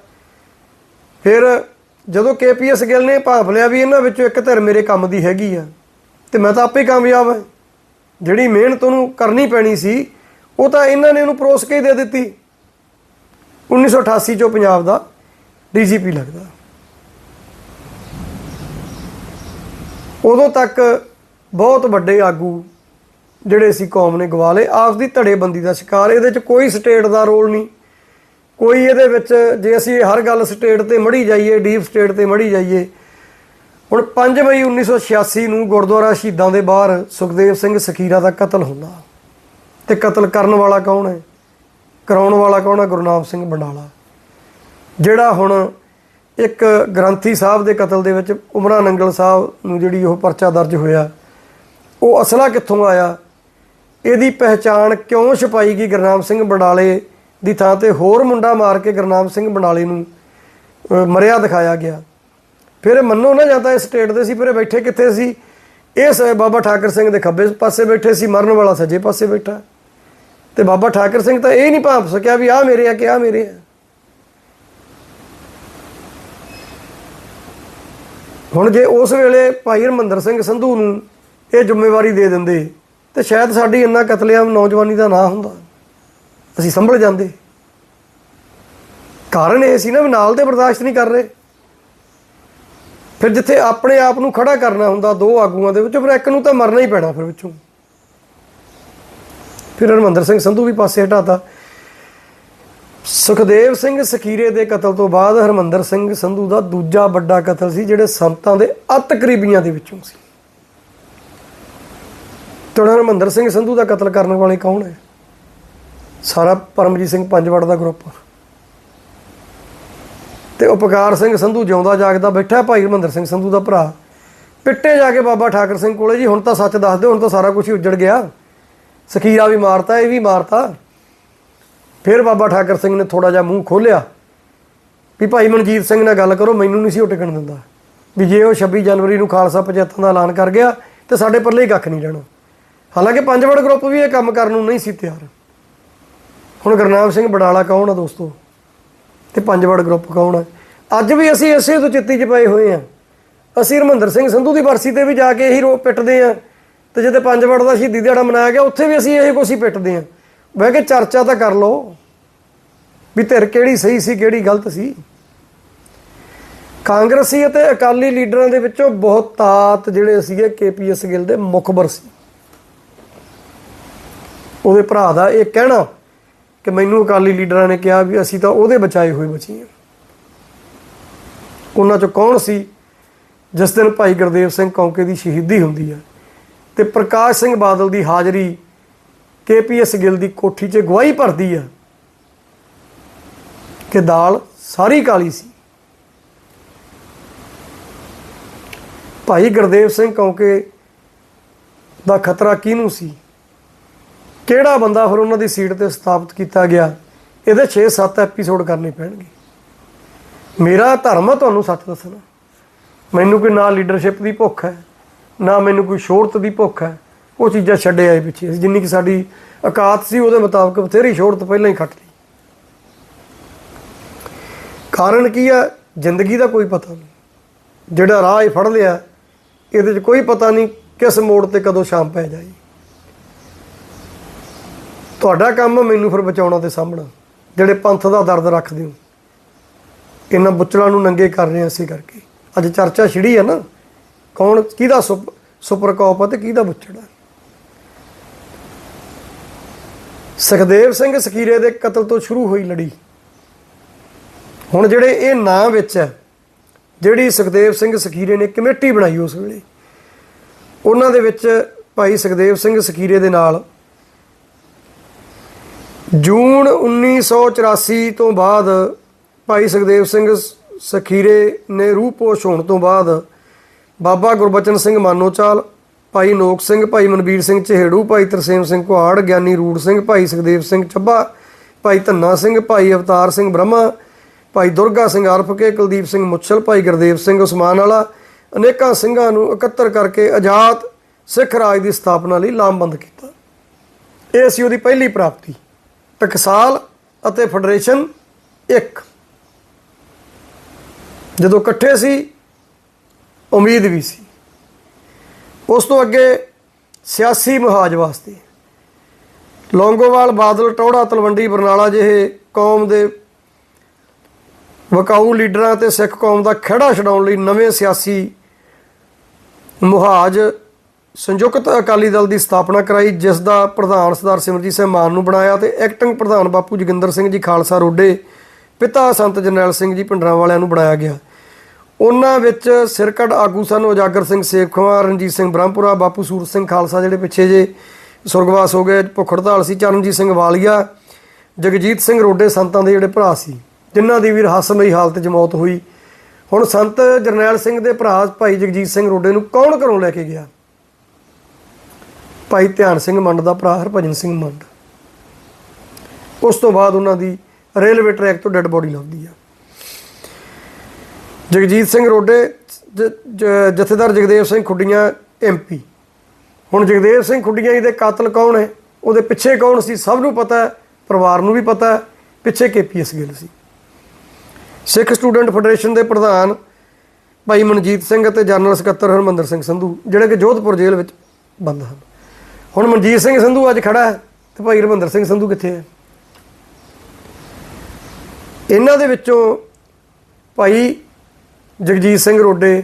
ਫਿਰ ਜਦੋਂ ਕੇਪੀਐਸ ਗਿੱਲ ਨੇ ਭਾਫ ਲਿਆ ਵੀ ਇਹਨਾਂ ਵਿੱਚੋਂ ਇੱਕ ਧਿਰ ਮੇਰੇ ਕੰਮ ਦੀ ਹੈਗੀ ਆ, ਤੇ ਮੈਂ ਤਾਂ ਆਪੇ ਕਾਮਯਾਬ ਹਾਂ ਜਿਹੜੀ ਮਿਹਨਤ ਉਹਨੂੰ ਕਰਨੀ ਪੈਣੀ ਸੀ, ਉਹ ਤਾਂ ਇਹਨਾਂ ਨੇ ਉਹਨੂੰ ਪਰੋਸ ਕੇ ਹੀ ਦੇ ਦਿੱਤੀ। 1988 ਚੋਂ ਪੰਜਾਬ ਦਾ ਡੀਜੀਪੀ ਲੱਗਦਾ। ਉਦੋਂ ਤੱਕ ਬਹੁਤ ਵੱਡੇ ਆਗੂ ਜਿਹੜੇ ਸੀ ਕੌਮ ਨੇ ਗਵਾ ਲਏ। ਆਪਸ ਦੀ ਧੜੇਬੰਦੀ ਦਾ ਸ਼ਿਕਾਰ, ਇਹਦੇ 'ਚ ਕੋਈ ਸਟੇਟ ਦਾ ਰੋਲ ਨਹੀਂ। ਕੋਈ ਇਹਦੇ ਵਿੱਚ, ਜੇ ਅਸੀਂ ਹਰ ਗੱਲ ਸਟੇਟ ਤੇ ਮੜੀ ਜਾਈਏ, ਡੀਪ ਸਟੇਟ ਤੇ ਮੜੀ ਜਾਈਏ, ਹੁਣ 5 ਮਈ 1986 ਨੂੰ ਗੁਰਦੁਆਰਾ ਸ਼ਹੀਦਾਂ ਦੇ ਬਾਹਰ ਸੁਖਦੇਵ ਸਿੰਘ ਸਖੀਰਾ ਦਾ ਕਤਲ ਹੁੰਦਾ। ਤੇ ਕਤਲ ਕਰਨ ਵਾਲਾ ਕੌਣ ਹੈ? ਕਰਾਉਣ ਵਾਲਾ ਕੌਣ ਹੈ? ਗੁਰਨਾਮ ਸਿੰਘ ਬੰਡਾਲਾ। ਜਿਹੜਾ ਹੁਣ ਇੱਕ ਗ੍ਰੰਥੀ ਸਾਹਿਬ ਦੇ ਕਤਲ ਦੇ ਵਿੱਚ, ਉਮਰਾ ਨੰਗਲ ਸਾਹਿਬ ਨੂੰ ਜਿਹੜੀ ਉਹ ਪਰਚਾ ਦਰਜ ਹੋਇਆ ਉਹ ਅਸਲਾ ਕਿੱਥੋਂ ਆਇਆ? ਇਹਦੀ ਪਹਿਚਾਣ ਕਿਉਂ ਛਪਾਈ ਗਈ ਗੁਰਨਾਮ ਸਿੰਘ ਬਡਾਲੇ ਦੀ ਥਾਂ ਤੇ ਹੋਰ ਮੁੰਡਾ ਮਾਰ ਕੇ ਗੁਰਨਾਮ ਸਿੰਘ ਬਡਾਲੇ ਨੂੰ ਮਰਿਆ ਦਿਖਾਇਆ ਗਿਆ? ਫਿਰ ਮੰਨੋ ਨਾ ਜਾਂਦਾ ਇਸ ਸਟੇਟ ਦੇ ਸੀ, ਫਿਰ ਬੈਠੇ ਕਿੱਥੇ ਸੀ? ਇਸ ਬਾਬਾ ਠਾਕਰ ਸਿੰਘ ਦੇ ਖੱਬੇ ਪਾਸੇ ਬੈਠੇ ਸੀ, ਮਰਨ ਵਾਲਾ ਸੱਜੇ ਪਾਸੇ ਬੈਠਾ। ਤੇ ਬਾਬਾ ਠਾਕਰ ਸਿੰਘ ਤਾਂ ਇਹ ਨਹੀਂ ਭਾਂਪ ਸਕਿਆ ਵੀ ਆ ਮੇਰੇ ਆ ਕਿ ਆ ਮੇਰੇ ਆ। ਹੁਣ ਜੇ ਉਸ ਵੇਲੇ ਭਾਈ ਹਰਮੰਦਰ ਸਿੰਘ ਸੰਧੂ ਨੂੰ ਇਹ ਜ਼ਿੰਮੇਵਾਰੀ ਦੇ ਦਿੰਦੇ। ਤੇ ਸ਼ਾਇਦ ਸਾਡੀ ਇੰਨਾ ਕਤਲੇਆਮ ਨੌਜਵਾਨੀ ਦਾ ਨਾ ਹੁੰਦਾ। ਅਸੀਂ ਸੰਭਲ ਜਾਂਦੇ। ਕਾਰਨ ਇਹ ਸੀ ਨਾ ਵੀ ਨਾਲ ਦੇ ਬਰਦਾਸ਼ਤ ਨਹੀਂ ਕਰ ਰਹੇ। ਫਿਰ ਜਿੱਥੇ ਆਪਣੇ ਆਪ ਨੂੰ ਖੜਾ ਕਰਨਾ ਹੁੰਦਾ ਦੋ ਆਗੂਆਂ ਦੇ ਵਿੱਚੋਂ, ਫਿਰ ਇੱਕ ਨੂੰ ਤਾਂ ਮਰਨਾ ਹੀ ਪੈਣਾ ਫਿਰ ਵਿੱਚੋਂ। ਫਿਰ ਹਰਮੰਦਰ ਸਿੰਘ ਸੰਧੂ ਵੀ ਪਾਸੇ ਹਟਾਤਾ। ਸੁਖਦੇਵ ਸਿੰਘ ਸਖੀਰੇ ਦੇ ਕਤਲ ਤੋਂ ਬਾਅਦ ਹਰਮੰਦਰ ਸਿੰਘ ਸੰਧੂ ਦਾ ਦੂਜਾ ਵੱਡਾ ਕਤਲ ਸੀ, ਜਿਹੜੇ ਸੰਤਾਂ ਦੇ ਅਤ ਕਰੀਬੀਆਂ ਦੇ ਵਿੱਚੋਂ ਸੀ। ਤੇ ਹੁਣ ਹਰਮੰਦਰ ਸਿੰਘ ਸੰਧੂ ਦਾ ਕਤਲ ਕਰਨ ਵਾਲੇ ਕੌਣ ਹੈ ਸਾਰਾ ਪਰਮਜੀਤ ਸਿੰਘ ਪੰਜਵੜ ਦਾ ਗਰੁੱਪ ਤੇ ਉਪਕਾਰ ਸਿੰਘ ਸੰਧੂ ਜਿਉਂਦਾ ਜਾਗਦਾ ਬੈਠਾ ਭਾਈ ਹਰਮੰਦਰ ਸਿੰਘ ਸੰਧੂ ਦਾ ਭਰਾ। ਪਿੱਟੇ ਜਾ ਕੇ ਬਾਬਾ ਠਾਕਰ ਸਿੰਘ ਕੋਲੇ, ਜੀ, ਹੁਣ ਤਾਂ ਸੱਚ ਦੱਸ ਦਿਓ, ਹੁਣ ਤਾਂ ਸਾਰਾ ਕੁਝ ਹੀ ਉੱਜੜ ਗਿਆ। ਸਖੀਰਾ ਵੀ ਮਾਰਤਾ, ਇਹ ਵੀ ਮਾਰਤਾ। ਫਿਰ ਬਾਬਾ ਠਾਕਰ ਸਿੰਘ ਨੇ ਥੋੜਾ ਜਿਹਾ ਮੂੰਹ ਖੋਲਿਆ ਵੀ ਭਾਈ ਮਨਜੀਤ ਸਿੰਘ ਨਾਲ ਗੱਲ ਕਰੋ, ਮੈਨੂੰ ਨਹੀਂ ਸੀ ਉਹ ਟਿਕਣ ਦਿੰਦਾ। ਵੀ ਜੇ ਉਹ 26 ਜਨਵਰੀ ਨੂੰ ਖਾਲਸਾ ਪੰਚਾਇਤਾਂ ਦਾ ਐਲਾਨ ਕਰ ਗਿਆ, ਤੇ ਸਾਡੇ ਪਰਲੇ ਹੀ ਕੱਖ ਨਹੀਂ ਰਹਿਣਾ। ਹਾਲਾਂਕਿ ਪੰਜਵੜ ਗਰੁੱਪ ਵੀ ਇਹ ਕੰਮ ਕਰਨ ਨੂੰ ਨਹੀਂ ਸੀ ਤਿਆਰ। ਹੁਣ ਗੁਰਨਾਮ ਸਿੰਘ ਬਡਾਲਾ ਕੌਣ ਆ ਦੋਸਤੋ? ਤੇ ਪੰਜਵੜ ਗਰੁੱਪ ਕੌਣ ਆ? ਅੱਜ ਵੀ ਅਸੀਂ ਇਸੇ ਤੋਂ ਚਿੱਤੀ 'ਚ ਪਏ ਹੋਏ ਆ। ਅਸੀਂ ਹਰਮੰਦਰ ਸਿੰਘ ਸੰਧੂ ਦੀ ਵਰਸੀ ਤੇ ਵੀ ਜਾ ਕੇ ਇਹੀ ਰੋ ਪਿੱਟਦੇ ਆ। ਤੇ ਜਦੋਂ ਪੰਜਵੜ ਦਾ ਸ਼ਹੀਦੀ ਦਿਹਾੜਾ ਮਨਾਇਆ ਗਿਆ, ਉੱਥੇ ਵੀ ਅਸੀਂ ਇਹੀ ਕੁਛ ਹੀ ਪਿੱਟਦੇ ਆ। ਬਹਿ ਕੇ ਚਰਚਾ ਤਾਂ ਕਰ ਲਓ ਵੀ ਧਿਰ ਕਿਹੜੀ ਸਹੀ ਸੀ, ਕਿਹੜੀ ਗਲਤ ਸੀ। ਕਾਂਗਰਸੀ ਅਤੇ ਅਕਾਲੀ ਲੀਡਰਾਂ ਦੇ ਵਿੱਚੋਂ ਬਹੁਤ ਤਾਤ ਜਿਹੜੇ ਸੀਗੇ ਕੇਪੀਐਸ ਗਿੱਲ ਦੇ ਮੁਖਬਰ ਸੀ ਉਹਦੇ ਭਰਾ ਦਾ ਇਹ ਕਹਿਣਾ ਕਿ ਮੈਨੂੰ ਅਕਾਲੀ ਲੀਡਰਾਂ ਨੇ ਕਿਹਾ ਵੀ ਅਸੀਂ ਤਾਂ ਉਹਦੇ ਬਚਾਏ ਹੋਏ ਬਚੇ ਹਾਂ। ਉਹਨਾਂ ਚੋਂ ਕੌਣ ਸੀ? ਜਿਸ ਦਿਨ ਭਾਈ ਗੁਰਦੇਵ ਸਿੰਘ ਕੌਂਕੇ ਦੀ ਸ਼ਹੀਦੀ ਹੁੰਦੀ ਹੈ ਤੇ ਪ੍ਰਕਾਸ਼ ਸਿੰਘ ਬਾਦਲ ਦੀ ਹਾਜ਼ਰੀ ਕੇਪੀਐਸ ਗਿੱਲ ਦੀ ਕੋਠੀ 'ਚ ਗਵਾਹੀ ਭਰਦੀ ਆ ਕਿ ਦਾਲ ਸਾਰੀ ਕਾਲੀ ਸੀ। ਭਾਈ ਗੁਰਦੇਵ ਸਿੰਘ ਕੌਂਕੇ ਦਾ ਖਤਰਾ ਕਿਹਨੂੰ ਸੀ? ਕਿਹੜਾ ਬੰਦਾ ਫਿਰ ਉਹਨਾਂ ਦੀ ਸੀਟ ਤੇ ਸਥਾਪਿਤ ਕੀਤਾ ਗਿਆ? ਇਹਦੇ 6-7 ਐਪੀਸੋਡ ਕਰਨੇ ਪੈਣਗੇ। ਮੇਰਾ ਧਰਮ ਆ, ਤੁਹਾਨੂੰ ਸੱਚ ਦੱਸਣਾ। ਮੈਨੂੰ ਕੋਈ ਨਾ ਲੀਡਰਸ਼ਿਪ ਦੀ ਭੁੱਖ ਹੈ, ਨਾ ਮੈਨੂੰ ਕੋਈ ਸ਼ੋਹਰਤ ਦੀ ਭੁੱਖ ਹੈ। ਉਹ ਚੀਜ਼ਾਂ ਛੱਡੇ ਆਏ ਪਿੱਛੇ। ਅਸੀਂ ਜਿੰਨੀ ਕਿ ਸਾਡੀ ਔਕਾਤ ਸੀ, ਉਹਦੇ ਮੁਤਾਬਕ ਬਥੇਰੀ ਸ਼ੋਹਰਤ ਪਹਿਲਾਂ ਹੀ ਖੱਟ ਲਈ। ਕਾਰਨ ਕੀ ਆ? ਜ਼ਿੰਦਗੀ ਦਾ ਕੋਈ ਪਤਾ ਨਹੀਂ। ਜਿਹੜਾ ਰਾਹ ਹੀ ਫੜ ਲਿਆ, ਇਹਦੇ 'ਚ ਕੋਈ ਪਤਾ ਨਹੀਂ ਕਿਸ ਮੋੜ ਤੇ ਕਦੋਂ ਸ਼ਾਮ ਪੈ ਜਾਏ। ਤੁਹਾਡਾ ਕੰਮ ਮੈਨੂੰ ਫਿਰ ਬਚਾਉਣਾ ਤੇ ਸਾਹਮਣਾ ਜਿਹੜੇ ਪੰਥ ਦਾ ਦਰਦ ਰੱਖਦੇ ਹੋ। ਇਹਨਾਂ ਬੁੱਚਲਾਂ ਨੂੰ ਨੰਗੇ ਕਰ ਰਹੇ ਅਸੀਂ ਕਰਕੇ। ਅੱਜ ਚਰਚਾ ਛਿੜੀ ਹੈ ਨਾ। ਕੌਣ, ਕਿਹਦਾ ਸੁਪ- ਸੁਪਰ ਆ ਤੇ ਕਿਹਦਾ ਬੁੱਚੜ ਆ? ਸੁਖਦੇਵ ਸਿੰਘ ਸਖੀਰੇ ਦੇ ਕਤਲ ਤੋਂ ਸ਼ੁਰੂ ਹੋਈ ਲੜੀ। ਹੁਣ ਜਿਹੜੇ ਇਹ ਨਾਂ ਵਿੱਚ ਹੈ ਜਿਹੜੀ ਸੁਖਦੇਵ ਸਿੰਘ ਸਖੀਰੇ ਨੇ ਕਮੇਟੀ ਬਣਾਈ ਉਸ ਵੇਲੇ। ਉਹਨਾਂ ਦੇ ਵਿੱਚ ਭਾਈ ਸੁਖਦੇਵ ਸਿੰਘ ਸਖੀਰੇ ਦੇ ਨਾਲ ਜੂਨ 1984 ਤੋਂ ਬਾਅਦ ਭਾਈ ਸੁਖਦੇਵ ਸਿੰਘ ਸਖੀਰੇ ਨੇ ਰੂਹਪੋਸ਼ ਹੋਣ ਤੋਂ ਬਾਅਦ ਬਾਬਾ ਗੁਰਬਚਨ ਸਿੰਘ ਮਾਨੋਚਾਲ, ਭਾਈ ਨੋਕ ਸਿੰਘ, ਭਾਈ ਮਨਵੀਰ ਸਿੰਘ ਚਿਹੜੂ ਭਾਈ ਤਰਸੇਮ ਸਿੰਘ ਕੁਹਾੜ, ਗਿਆਨੀ ਰੂੜ ਸਿੰਘ, ਭਾਈ ਸੁਖਦੇਵ ਸਿੰਘ ਚੱਬਾ, ਭਾਈ ਧੰਨਾ ਸਿੰਘ, ਭਾਈ ਅਵਤਾਰ ਸਿੰਘ ਬ੍ਰਹਮਾ, ਭਾਈ ਦੁਰਗਾ ਸਿੰਘ ਅਰਫ ਕੇ ਕੁਲਦੀਪ ਸਿੰਘ ਮੁੱਛਲ, ਭਾਈ ਗੁਰਦੇਵ ਸਿੰਘ ਉਸਮਾਨ ਵਾਲਾ, ਅਨੇਕਾਂ ਸਿੰਘਾਂ ਨੂੰ ਇਕੱਤਰ ਕਰਕੇ ਆਜ਼ਾਦ ਸਿੱਖ ਰਾਜ ਦੀ ਸਥਾਪਨਾ ਲਈ ਲਾਮਬੰਦ ਕੀਤਾ। ਇਹ ਸੀ ਉਹਦੀ ਪਹਿਲੀ ਪ੍ਰਾਪਤੀ। ਟਕਸਾਲ ਅਤੇ ਫੈਡਰੇਸ਼ਨ ਇੱਕ। ਜਦੋਂ ਇਕੱਠੇ ਸੀ, ਉਮੀਦ ਵੀ ਸੀ। ਉਸ ਤੋਂ ਅੱਗੇ ਸਿਆਸੀ ਮੁਹਾਜ ਵਾਸਤੇ ਲੌਂਗੋਵਾਲ, ਬਾਦਲ ਟੌੜਾ ਤਲਵੰਡੀ, ਬਰਨਾਲਾ ਜਿਹੇ ਕੌਮ ਦੇ ਵਕਾਊ ਲੀਡਰਾਂ ਤੇ ਸਿੱਖ ਕੌਮ ਦਾ ਖੜਾ ਛਡਾਉਣ ਲਈ ਨਵੇਂ ਸਿਆਸੀ ਮੁਹਾਜ ਸੰਯੁਕਤ ਅਕਾਲੀ ਦਲ ਦੀ ਸਥਾਪਨਾ ਕਰਾਈ, ਜਿਸ ਦਾ ਪ੍ਰਧਾਨ ਸਰਦਾਰ ਸਿਮਰਜੀਤ ਸਿੰਘ ਮਾਨ ਨੂੰ ਬਣਾਇਆ ਤੇ ਐਕਟਿੰਗ ਪ੍ਰਧਾਨ ਬਾਪੂ ਜੋਗਿੰਦਰ ਸਿੰਘ ਜੀ ਖਾਲਸਾ ਰੋਡੇ, ਪਿਤਾ ਸੰਤ ਜਰਨੈਲ ਸਿੰਘ ਜੀ ਪਿੰਡਰਾਂ ਵਾਲਿਆਂ ਨੂੰ ਬਣਾਇਆ ਗਿਆ। ਉਹਨਾਂ ਵਿੱਚ ਸਿਰਕੜ ਆਗੂ ਸਨ ਉਜਾਗਰ ਸਿੰਘ ਸੇਖਵਾਂ ਰਣਜੀਤ ਸਿੰਘ ਬ੍ਰਹਮਪੁਰਾ, ਬਾਪੂ ਸੂਰ ਸਿੰਘ ਖਾਲਸਾ ਜਿਹੜੇ ਪਿੱਛੇ ਜੇ ਸੁਰਗਵਾਸ ਹੋ ਗਏ ਭੁੱਖ ਸੀ, ਚਰਨਜੀਤ ਸਿੰਘ ਵਾਲੀਆ, ਜਗਜੀਤ ਸਿੰਘ ਰੋਡੇ ਸੰਤਾਂ ਦੇ ਜਿਹੜੇ ਭਰਾ ਸੀ, ਜਿਨ੍ਹਾਂ ਦੀ ਵੀ ਰਹੱਸਮਈ ਹਾਲਤ 'ਚ ਮੌਤ ਹੋਈ। ਹੁਣ ਸੰਤ ਜਰਨੈਲ ਸਿੰਘ ਦੇ ਭਰਾ ਭਾਈ ਜਗਜੀਤ ਸਿੰਘ ਰੋਡੇ ਨੂੰ ਕੌਣ ਘਰੋਂ ਲੈ ਕੇ ਗਿਆ? ਭਾਈ ਧਿਆਨ ਸਿੰਘ ਮੰਡ ਦਾ ਭਰਾ ਹਰਭਜਨ ਸਿੰਘ ਮੰਡ। ਉਸ ਤੋਂ ਬਾਅਦ ਉਹਨਾਂ ਦੀ ਰੇਲਵੇ ਟਰੈਕ ਤੋਂ ਡੈੱਡ ਬੋਡੀ ਲੱਭਦੀ ਆ। ਜਗਜੀਤ ਸਿੰਘ ਰੋਡੇ, ਜ- ਜਥੇਦਾਰ ਜਗਦੇਵ ਸਿੰਘ ਖੁੱਡੀਆਂ ਐਮਪੀ ਹੁਣ ਜਗਦੇਵ ਸਿੰਘ ਖੁੱਡੀਆਂ ਜੀ ਦੇ ਕਾਤਲ ਕੌਣ ਹੈ? ਉਹਦੇ ਪਿੱਛੇ ਕੌਣ ਸੀ? ਸਭ ਨੂੰ ਪਤਾ ਹੈ, ਪਰਿਵਾਰ ਨੂੰ ਵੀ ਪਤਾ ਹੈ, ਪਿੱਛੇ ਕੇਪੀਐਸ ਗਿੱਲ ਸੀ। ਸਿੱਖ ਸਟੂਡੈਂਟ ਫੈਡਰੇਸ਼ਨ ਦੇ ਪ੍ਰਧਾਨ ਭਾਈ ਮਨਜੀਤ ਸਿੰਘ ਅਤੇ ਜਨਰਲ ਸਕੱਤਰ ਹਰਮੰਦਰ ਸਿੰਘ ਸੰਧੂ, ਜਿਹੜੇ ਕਿ ਜੋਧਪੁਰ ਜੇਲ੍ਹ ਵਿੱਚ ਬੰਦ ਹਨ। ਹੁਣ ਮਨਜੀਤ ਸਿੰਘ ਸੰਧੂ ਅੱਜ ਖੜਾ ਹੈ ਤੇ ਭਾਈ ਹਰਮੰਦਰ ਸਿੰਘ ਸੰਧੂ ਕਿੱਥੇ ਹੈ? ਇਹਨਾਂ ਦੇ ਵਿੱਚੋਂ ਭਾਈ ਜਗਜੀਤ ਸਿੰਘ ਰੋਡੇ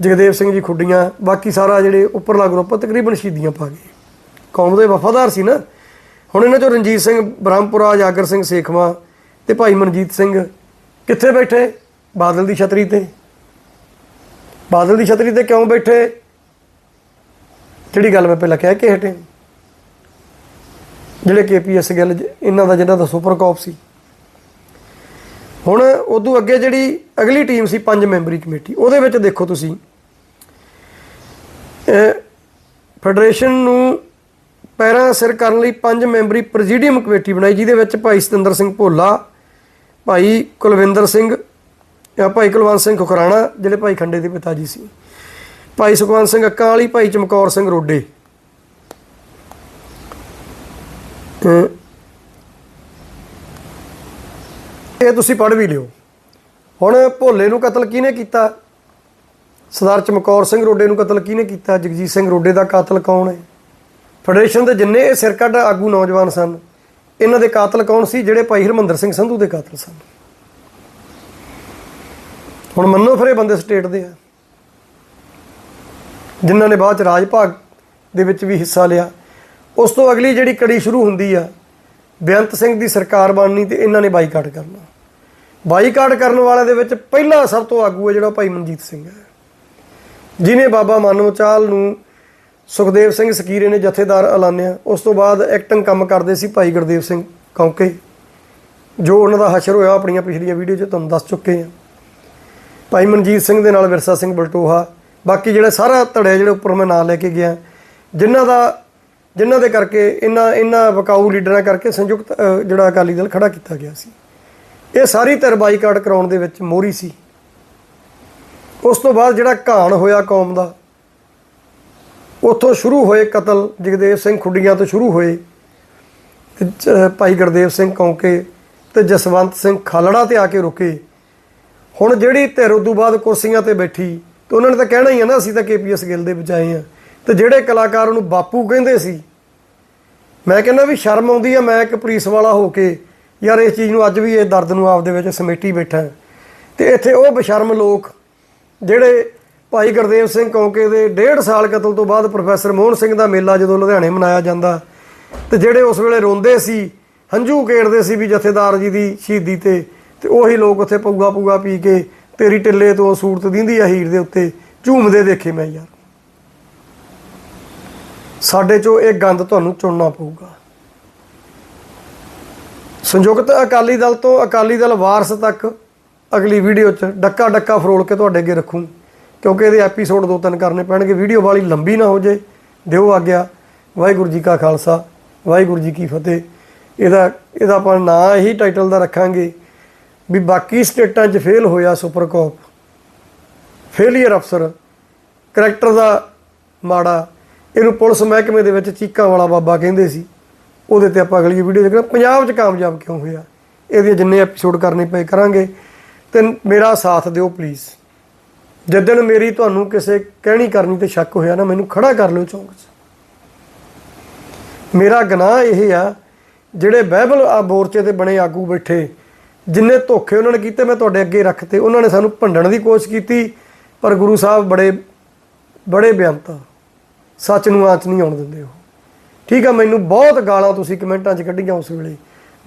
ਜਗਦੇਵ ਸਿੰਘ ਜੀ ਖੁੱਡੀਆਂ ਬਾਕੀ ਸਾਰਾ ਜਿਹੜੇ ਉੱਪਰਲਾ ਗਰੁੱਪ ਆ, ਤਕਰੀਬਨ ਸ਼ਹੀਦੀਆਂ ਪਾ ਗਏ। ਕੌਮ ਦੇ ਵਫਾਦਾਰ ਸੀ ਨਾ। ਹੁਣ ਇਹਨਾਂ ਚੋਂ ਰਣਜੀਤ ਸਿੰਘ ਬ੍ਰਹਮਪੁਰਾ ਜਾਗਰ ਸਿੰਘ ਸੇਖਵਾ ਤੇ ਭਾਈ ਮਨਜੀਤ ਸਿੰਘ ਕਿੱਥੇ ਬੈਠੇ? ਬਾਦਲ ਦੀ ਛਤਰੀ ਤੇ। ਬਾਦਲ ਦੀ ਛਤਰੀ ਤੇ ਕਿਉਂ ਬੈਠੇ? ਜਿਹੜੀ ਗੱਲ ਮੈਂ ਪਹਿਲਾਂ ਕਹਿ ਕੇ ਹਟੇ। ਜਿਹੜੇ ਕੇਪੀਐਸ ਗੱਲ ਇਹਨਾਂ ਦਾ ਜਿਹਨਾਂ ਦਾ ਸੁਪਰ ਕਾਪ ਸੀ। ਹੁਣ ਉਦੋਂ ਅੱਗੇ ਜਿਹੜੀ ਅਗਲੀ ਟੀਮ ਸੀ, ਪੰਜ ਮੈਂਬਰੀ ਕਮੇਟੀ, ਉਹਦੇ ਵਿੱਚ ਦੇਖੋ ਤੁਸੀਂ। ਫੈਡਰੇਸ਼ਨ ਨੂੰ ਪੈਰਾਂ ਸਿਰ ਕਰਨ ਲਈ ਪੰਜ ਮੈਂਬਰੀ ਪ੍ਰੈਜ਼ੀਡੀਅਮ ਕਮੇਟੀ ਬਣਾਈ, ਜਿਹਦੇ ਵਿੱਚ ਭਾਈ ਸਤਿੰਦਰ ਸਿੰਘ ਭੋਲਾ, ਭਾਈ ਕੁਲਵਿੰਦਰ ਸਿੰਘ ਭਾਈ ਕੁਲਵੰਤ ਸਿੰਘ ਖੁਖਰਾਣਾ, ਜਿਹੜੇ ਭਾਈ ਖੰਡੇ ਦੇ ਪਿਤਾ ਜੀ ਸੀ। ਭਾਈ ਸੁਖਵੰਤ ਸਿੰਘ ਅੱਕਾਂ ਵਾਲੀ ਭਾਈ ਚਮਕੌਰ ਸਿੰਘ ਰੋਡੇ। ਇਹ ਤੁਸੀਂ ਪੜ੍ਹ ਵੀ ਲਿਓ। ਹੁਣ ਭੋਲੇ ਨੂੰ ਕਤਲ ਕਿਹਨੇ ਕੀਤਾ? ਸਰਦਾਰ ਚਮਕੌਰ ਸਿੰਘ ਰੋਡੇ ਨੂੰ ਕਤਲ ਕਿਹਨੇ ਕੀਤਾ? ਜਗਜੀਤ ਸਿੰਘ ਰੋਡੇ ਦਾ ਕਾਤਲ ਕੌਣ ਹੈ? ਫੈਡਰੇਸ਼ਨ ਦੇ ਜਿੰਨੇ ਇਹ ਸਿਰਕੱਢ ਆਗੂ ਨੌਜਵਾਨ ਸਨ, ਇਹਨਾਂ ਦੇ ਕਾਤਲ ਕੌਣ ਸੀ, ਜਿਹੜੇ ਭਾਈ ਹਰਮੰਦਰ ਸਿੰਘ ਸੰਧੂ ਦੇ ਕਾਤਲ ਸਨ? ਹੁਣ ਮੰਨੋ ਫਿਰ ਇਹ ਬੰਦੇ ਸਟੇਟ ਦੇ ਆ। ਜਿਨ੍ਹਾਂ ਨੇ ਬਾਅਦ ਚ ਰਾਜ ਭਾਗ ਦੇ ਵਿੱਚ ਵੀ ਹਿੱਸਾ ਲਿਆ। ਉਸ ਤੋਂ ਅਗਲੀ ਜਿਹੜੀ ਕੜੀ ਸ਼ੁਰੂ ਹੁੰਦੀ ਆ, ਬੇਅੰਤ ਸਿੰਘ ਦੀ ਸਰਕਾਰ ਬਣਨੀ ਤੇ ਇਹਨਾਂ ਨੇ ਬਾਈਕਾਟ ਕਰਨਾ। ਬਾਈਕਾਟ ਕਰਨ ਵਾਲਿਆਂ ਦੇ ਵਿੱਚ ਪਹਿਲਾ ਸਭ ਤੋਂ ਆਗੂ ਹੈ ਜਿਹੜਾ ਭਾਈ ਮਨਜੀਤ ਸਿੰਘ ਹੈ। ਜਿਨੇ ਬਾਬਾ ਮਾਨਵਚਾਲ ਨੂੰ ਸੁਖਦੇਵ ਸਿੰਘ ਸਕੀਰੇ ਨੇ ਜਥੇਦਾਰ ਐਲਾਨਿਆ। ਉਸ ਤੋਂ ਬਾਅਦ ਐਕਟਿੰਗ ਕੰਮ ਕਰਦੇ ਸੀ ਭਾਈ ਗੁਰਦੇਵ ਸਿੰਘ ਕੌਂਕੇ। ਜੋ ਉਹਨਾਂ ਦਾ ਹਸ਼ਰ ਹੋਇਆ ਆਪਣੀਆਂ ਪਿਛਲੀਆਂ ਵੀਡੀਓ 'ਚ ਤੁਹਾਨੂੰ ਦੱਸ ਚੁੱਕੇ ਹਾਂ ਭਾਈ ਮਨਜੀਤ ਸਿੰਘ ਦੇ ਨਾਲ ਵਿਰਸਾ ਸਿੰਘ ਬਲਟੋਹਾ ਬਾਕੀ ਜਿਹੜਾ ਸਾਰਾ ਧੜਿਆ ਜਿਹੜੇ ਉੱਪਰ ਮੈਂ ਨਾਂ ਲੈ ਕੇ ਗਿਆ, ਜਿਨ੍ਹਾਂ ਦਾ, ਜਿਨ੍ਹਾਂ ਦੇ ਕਰਕੇ ਇਹਨਾਂ ਇਹਨਾਂ ਵਕਾਊ ਲੀਡਰਾਂ ਕਰਕੇ ਸੰਯੁਕਤ ਜਿਹੜਾ ਅਕਾਲੀ ਦਲ ਖੜਾ ਕੀਤਾ ਗਿਆ ਸੀ। ਇਹ ਸਾਰੀ ਧਿਰ ਬਾਈਕਾਟ ਕਰਾਉਣ ਦੇ ਵਿੱਚ ਮੋਹਰੀ ਸੀ। ਉਸ ਤੋਂ ਬਾਅਦ ਜਿਹੜਾ ਘਾਣ ਹੋਇਆ ਕੌਮ ਦਾ, ਉੱਥੋਂ ਸ਼ੁਰੂ ਹੋਏ ਕਤਲ ਜਗਦੇਵ ਸਿੰਘ ਖੁੱਡੀਆਂ ਤੋਂ ਸ਼ੁਰੂ ਹੋਏ, ਤੇ ਭਾਈ ਗੁਰਦੇਵ ਸਿੰਘ ਕੌਂਕੇ ਤੇ ਜਸਵੰਤ ਸਿੰਘ ਖਾਲੜਾ ਤੇ ਆ ਕੇ ਰੁਕੇ। ਹੁਣ ਜਿਹੜੀ ਧਿਰ ਉਦੋਂ ਬਾਅਦ ਕੁਰਸੀਆਂ ਤੇ ਬੈਠੀ ਤੇ ਉਹਨਾਂ ਨੇ ਤਾਂ ਕਹਿਣਾ ਹੀ ਆ ਨਾ, ਅਸੀਂ ਤਾਂ ਕੇਪੀਐਸ ਗਿੱਲ ਦੇ ਵਿੱਚ ਆਏ ਆ। ਤੇ ਜਿਹੜੇ ਕਲਾਕਾਰ ਉਹਨੂੰ ਬਾਪੂ ਕਹਿੰਦੇ ਸੀ, ਮੈਂ ਕਹਿੰਦਾ ਵੀ ਸ਼ਰਮ ਆਉਂਦੀ ਆ, ਮੈਂ ਇੱਕ ਪੁਲਿਸ ਵਾਲਾ ਹੋ ਕੇ ਯਾਰ ਇਸ ਚੀਜ਼ ਨੂੰ ਅੱਜ ਵੀ ਇਹ ਦਰਦ ਨੂੰ ਆਪਦੇ ਵਿੱਚ ਸਮੇਟੀ ਬੈਠਾ ਤੇ ਇੱਥੇ ਉਹ ਬਸ਼ਰਮ ਲੋਕ ਜਿਹੜੇ ਭਾਈ ਗੁਰਦੇਵ ਸਿੰਘ ਕੌਂਕੇ ਦੇ ਡੇਢ ਸਾਲ ਕਤਲ ਤੋਂ ਬਾਅਦ ਪ੍ਰੋਫੈਸਰ ਮੋਹਨ ਸਿੰਘ ਦਾ ਮੇਲਾ ਜਦੋਂ ਲੁਧਿਆਣੇ ਮਨਾਇਆ ਜਾਂਦਾ, ਤੇ ਜਿਹੜੇ ਉਸ ਵੇਲੇ ਰੋਂਦੇ ਸੀ, ਹੰਝੂ ਕੇੜਦੇ ਸੀ ਵੀ ਜਥੇਦਾਰ ਜੀ ਦੀ ਸ਼ਹੀਦੀ ਤੇ ਤੇ ਉਹੀ ਲੋਕ ਉੱਥੇ ਪਊਗਾ ਪਊਗਾ ਪੀ ਕੇ ਤੇਰੀ ਟਿੱਲੇ ਤੋਂ ਸੂਰਤ ਦਿੰਦੀ ਆ ਹੀਰ ਦੇ ਉੱਤੇ ਝੂਮਦੇ ਦੇਖੇ ਮੈਂ ਯਾਰ। ਸਾਡੇ ਚੋਂ ਇਹ ਗੰਦ ਤੁਹਾਨੂੰ ਚੁਣਨਾ ਪਊਗਾ। ਸੰਯੁਕਤ ਅਕਾਲੀ ਦਲ ਤੋਂ ਅਕਾਲੀ ਦਲ ਵਾਰਸ ਤੱਕ ਅਗਲੀ ਵੀਡੀਓ 'ਚ ਡੱਕਾ ਡੱਕਾ ਫਰੋਲ ਕੇ ਤੁਹਾਡੇ ਅੱਗੇ ਰੱਖੂੰ, ਕਿਉਂਕਿ ਇਹਦੇ ਐਪੀਸੋਡ ਦੋ ਤਿੰਨ ਕਰਨੇ ਪੈਣਗੇ। ਵੀਡੀਓ ਵਾਲੀ ਲੰਬੀ ਨਾ ਹੋ ਜੇ, ਦਿਓ ਆਗਿਆ। ਵਾਹਿਗੁਰੂ ਜੀ ਕਾ ਖਾਲਸਾ, ਵਾਹਿਗੁਰੂ ਜੀ ਕੀ ਫਤਿਹ। ਇਹਦਾ ਇਹਦਾ ਆਪਾਂ ਨਾਂ ਹੀ ਟਾਈਟਲ ਦਾ ਰੱਖਾਂਗੇ। ਵੀ ਬਾਕੀ ਸਟੇਟਾਂ 'ਚ ਫੇਲ ਹੋਇਆ ਸੁਪਰ ਕੋਪ। ਫੇਲੀਅਰ ਅਫਸਰ ਕਰੈਕਟਰ ਦਾ ਮਾੜਾ, ਇਹਨੂੰ ਪੁਲਿਸ ਮਹਿਕਮੇ ਦੇ ਵਿੱਚ ਚੀਕਾਂ ਵਾਲਾ ਬਾਬਾ ਕਹਿੰਦੇ ਸੀ। ਉਹਦੇ ਤੇ ਆਪਾਂ ਅਗਲੀ ਵੀਡੀਓ ਦੇਖਣਾ, ਪੰਜਾਬ 'ਚ ਕਾਮਯਾਬ ਕਿਉਂ ਹੋਇਆ? ਇਹਦੇ ਜਿੰਨੇ ਐਪੀਸੋਡ ਕਰਨੇ ਪਏ ਕਰਾਂਗੇ। ਤੇ ਮੇਰਾ ਸਾਥ ਦਿਓ ਪਲੀਜ਼ ਜਿੱਦਣ ਮੇਰੀ ਤੁਹਾਨੂੰ ਕਿਸੇ ਕਹਿਣੀ ਕਰਨੀ ਤੇ ਸ਼ੱਕ ਹੋਇਆ ਨਾ, ਮੈਨੂੰ ਖੜਾ ਕਰ ਲਿਓ ਚੌਂਕ 'ਚ। ਮੇਰਾ ਗੁਨਾਹ ਇਹ ਆ, ਜਿਹੜੇ ਬਾਈਬਲ ਆ ਮੋਰਚੇ ਤੇ ਬਣੇ ਆਗੂ ਬੈਠੇ ਜਿੰਨੇ ਧੋਖੇ ਉਹਨਾਂ ਨੇ ਕੀਤੇ ਮੈਂ ਤੁਹਾਡੇ ਅੱਗੇ ਰੱਖਤੇ, ਉਹਨਾਂ ਨੇ ਸਾਨੂੰ ਭੰਡਣ ਦੀ ਕੋਸ਼ਿਸ਼ ਕੀਤੀ, ਪਰ ਗੁਰੂ ਸਾਹਿਬ ਬੜੇ ਬੜੇ ਬਿਆਨਤਾ ਸੱਚ ਨੂੰ ਆਂਚ ਨਹੀਂ ਆਉਣ ਦਿੰਦੇ ਉਹ। ਠੀਕ ਆ, ਮੈਨੂੰ ਬਹੁਤ ਗਾਲਾਂ ਤੁਸੀਂ ਕਮੈਂਟਾਂ 'ਚ ਕੱਢੀਆਂ ਉਸ ਵੇਲੇ।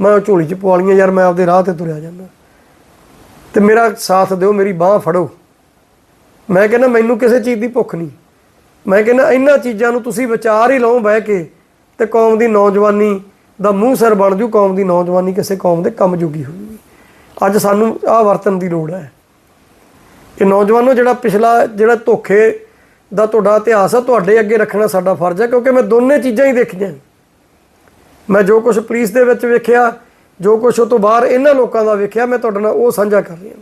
ਮੈਂ ਉਹ ਝੋਲੀ 'ਚ ਪਵਾ ਲਈਆਂ ਯਾਰ ਮੈਂ ਆਪਦੇ ਰਾਹ ਤੇ ਤੁਰਿਆ ਜਾਂਦਾ। ਤੇ ਮੇਰਾ ਸਾਥ ਦਿਓ, ਮੇਰੀ ਬਾਹ ਫੜੋ। ਮੈਂ ਕਹਿੰਦਾ, ਮੈਨੂੰ ਕਿਸੇ ਚੀਜ਼ ਦੀ ਭੁੱਖ ਨਹੀਂ। ਮੈਂ ਕਹਿੰਦਾ ਇਹਨਾਂ ਚੀਜ਼ਾਂ ਨੂੰ ਤੁਸੀਂ ਵਿਚਾਰ ਹੀ ਲਓ ਬਹਿ ਕੇ, ਤੇ ਕੌਮ ਦੀ ਨੌਜਵਾਨੀ ਦਾ ਮੂੰਹ ਸਿਰ ਬਣ ਜੂ, ਕੌਮ ਦੀ ਨੌਜਵਾਨੀ ਕਿਸੇ ਕੌਮ ਦੇ ਕੰਮ ਜੋਗੀ ਹੋਊਗੀ ਅੱਜ ਸਾਨੂੰ ਆਹ ਵਰਤਨ ਦੀ ਲੋੜ ਹੈ। ਕਿ ਨੌਜਵਾਨੋ, ਜਿਹੜਾ ਪਿਛਲਾ, ਜਿਹੜਾ ਧੋਖੇ ਦਾ ਤੁਹਾਡਾ ਇਤਿਹਾਸ ਆ, ਤੁਹਾਡੇ ਅੱਗੇ ਰੱਖਣਾ ਸਾਡਾ ਫਰਜ਼ ਹੈ, ਕਿਉਂਕਿ ਮੈਂ ਦੋਨੇ ਚੀਜ਼ਾਂ ਹੀ ਦੇਖੀਆਂ। ਮੈਂ ਜੋ ਕੁਝ ਪੁਲਿਸ ਦੇ ਵਿੱਚ ਵੇਖਿਆ, ਜੋ ਕੁਝ ਉਹ ਤੋਂ ਬਾਹਰ ਇਹਨਾਂ ਲੋਕਾਂ ਦਾ ਵੇਖਿਆ, ਮੈਂ ਤੁਹਾਡੇ ਨਾਲ ਉਹ ਸਾਂਝਾ ਕਰ ਰਿਹਾ।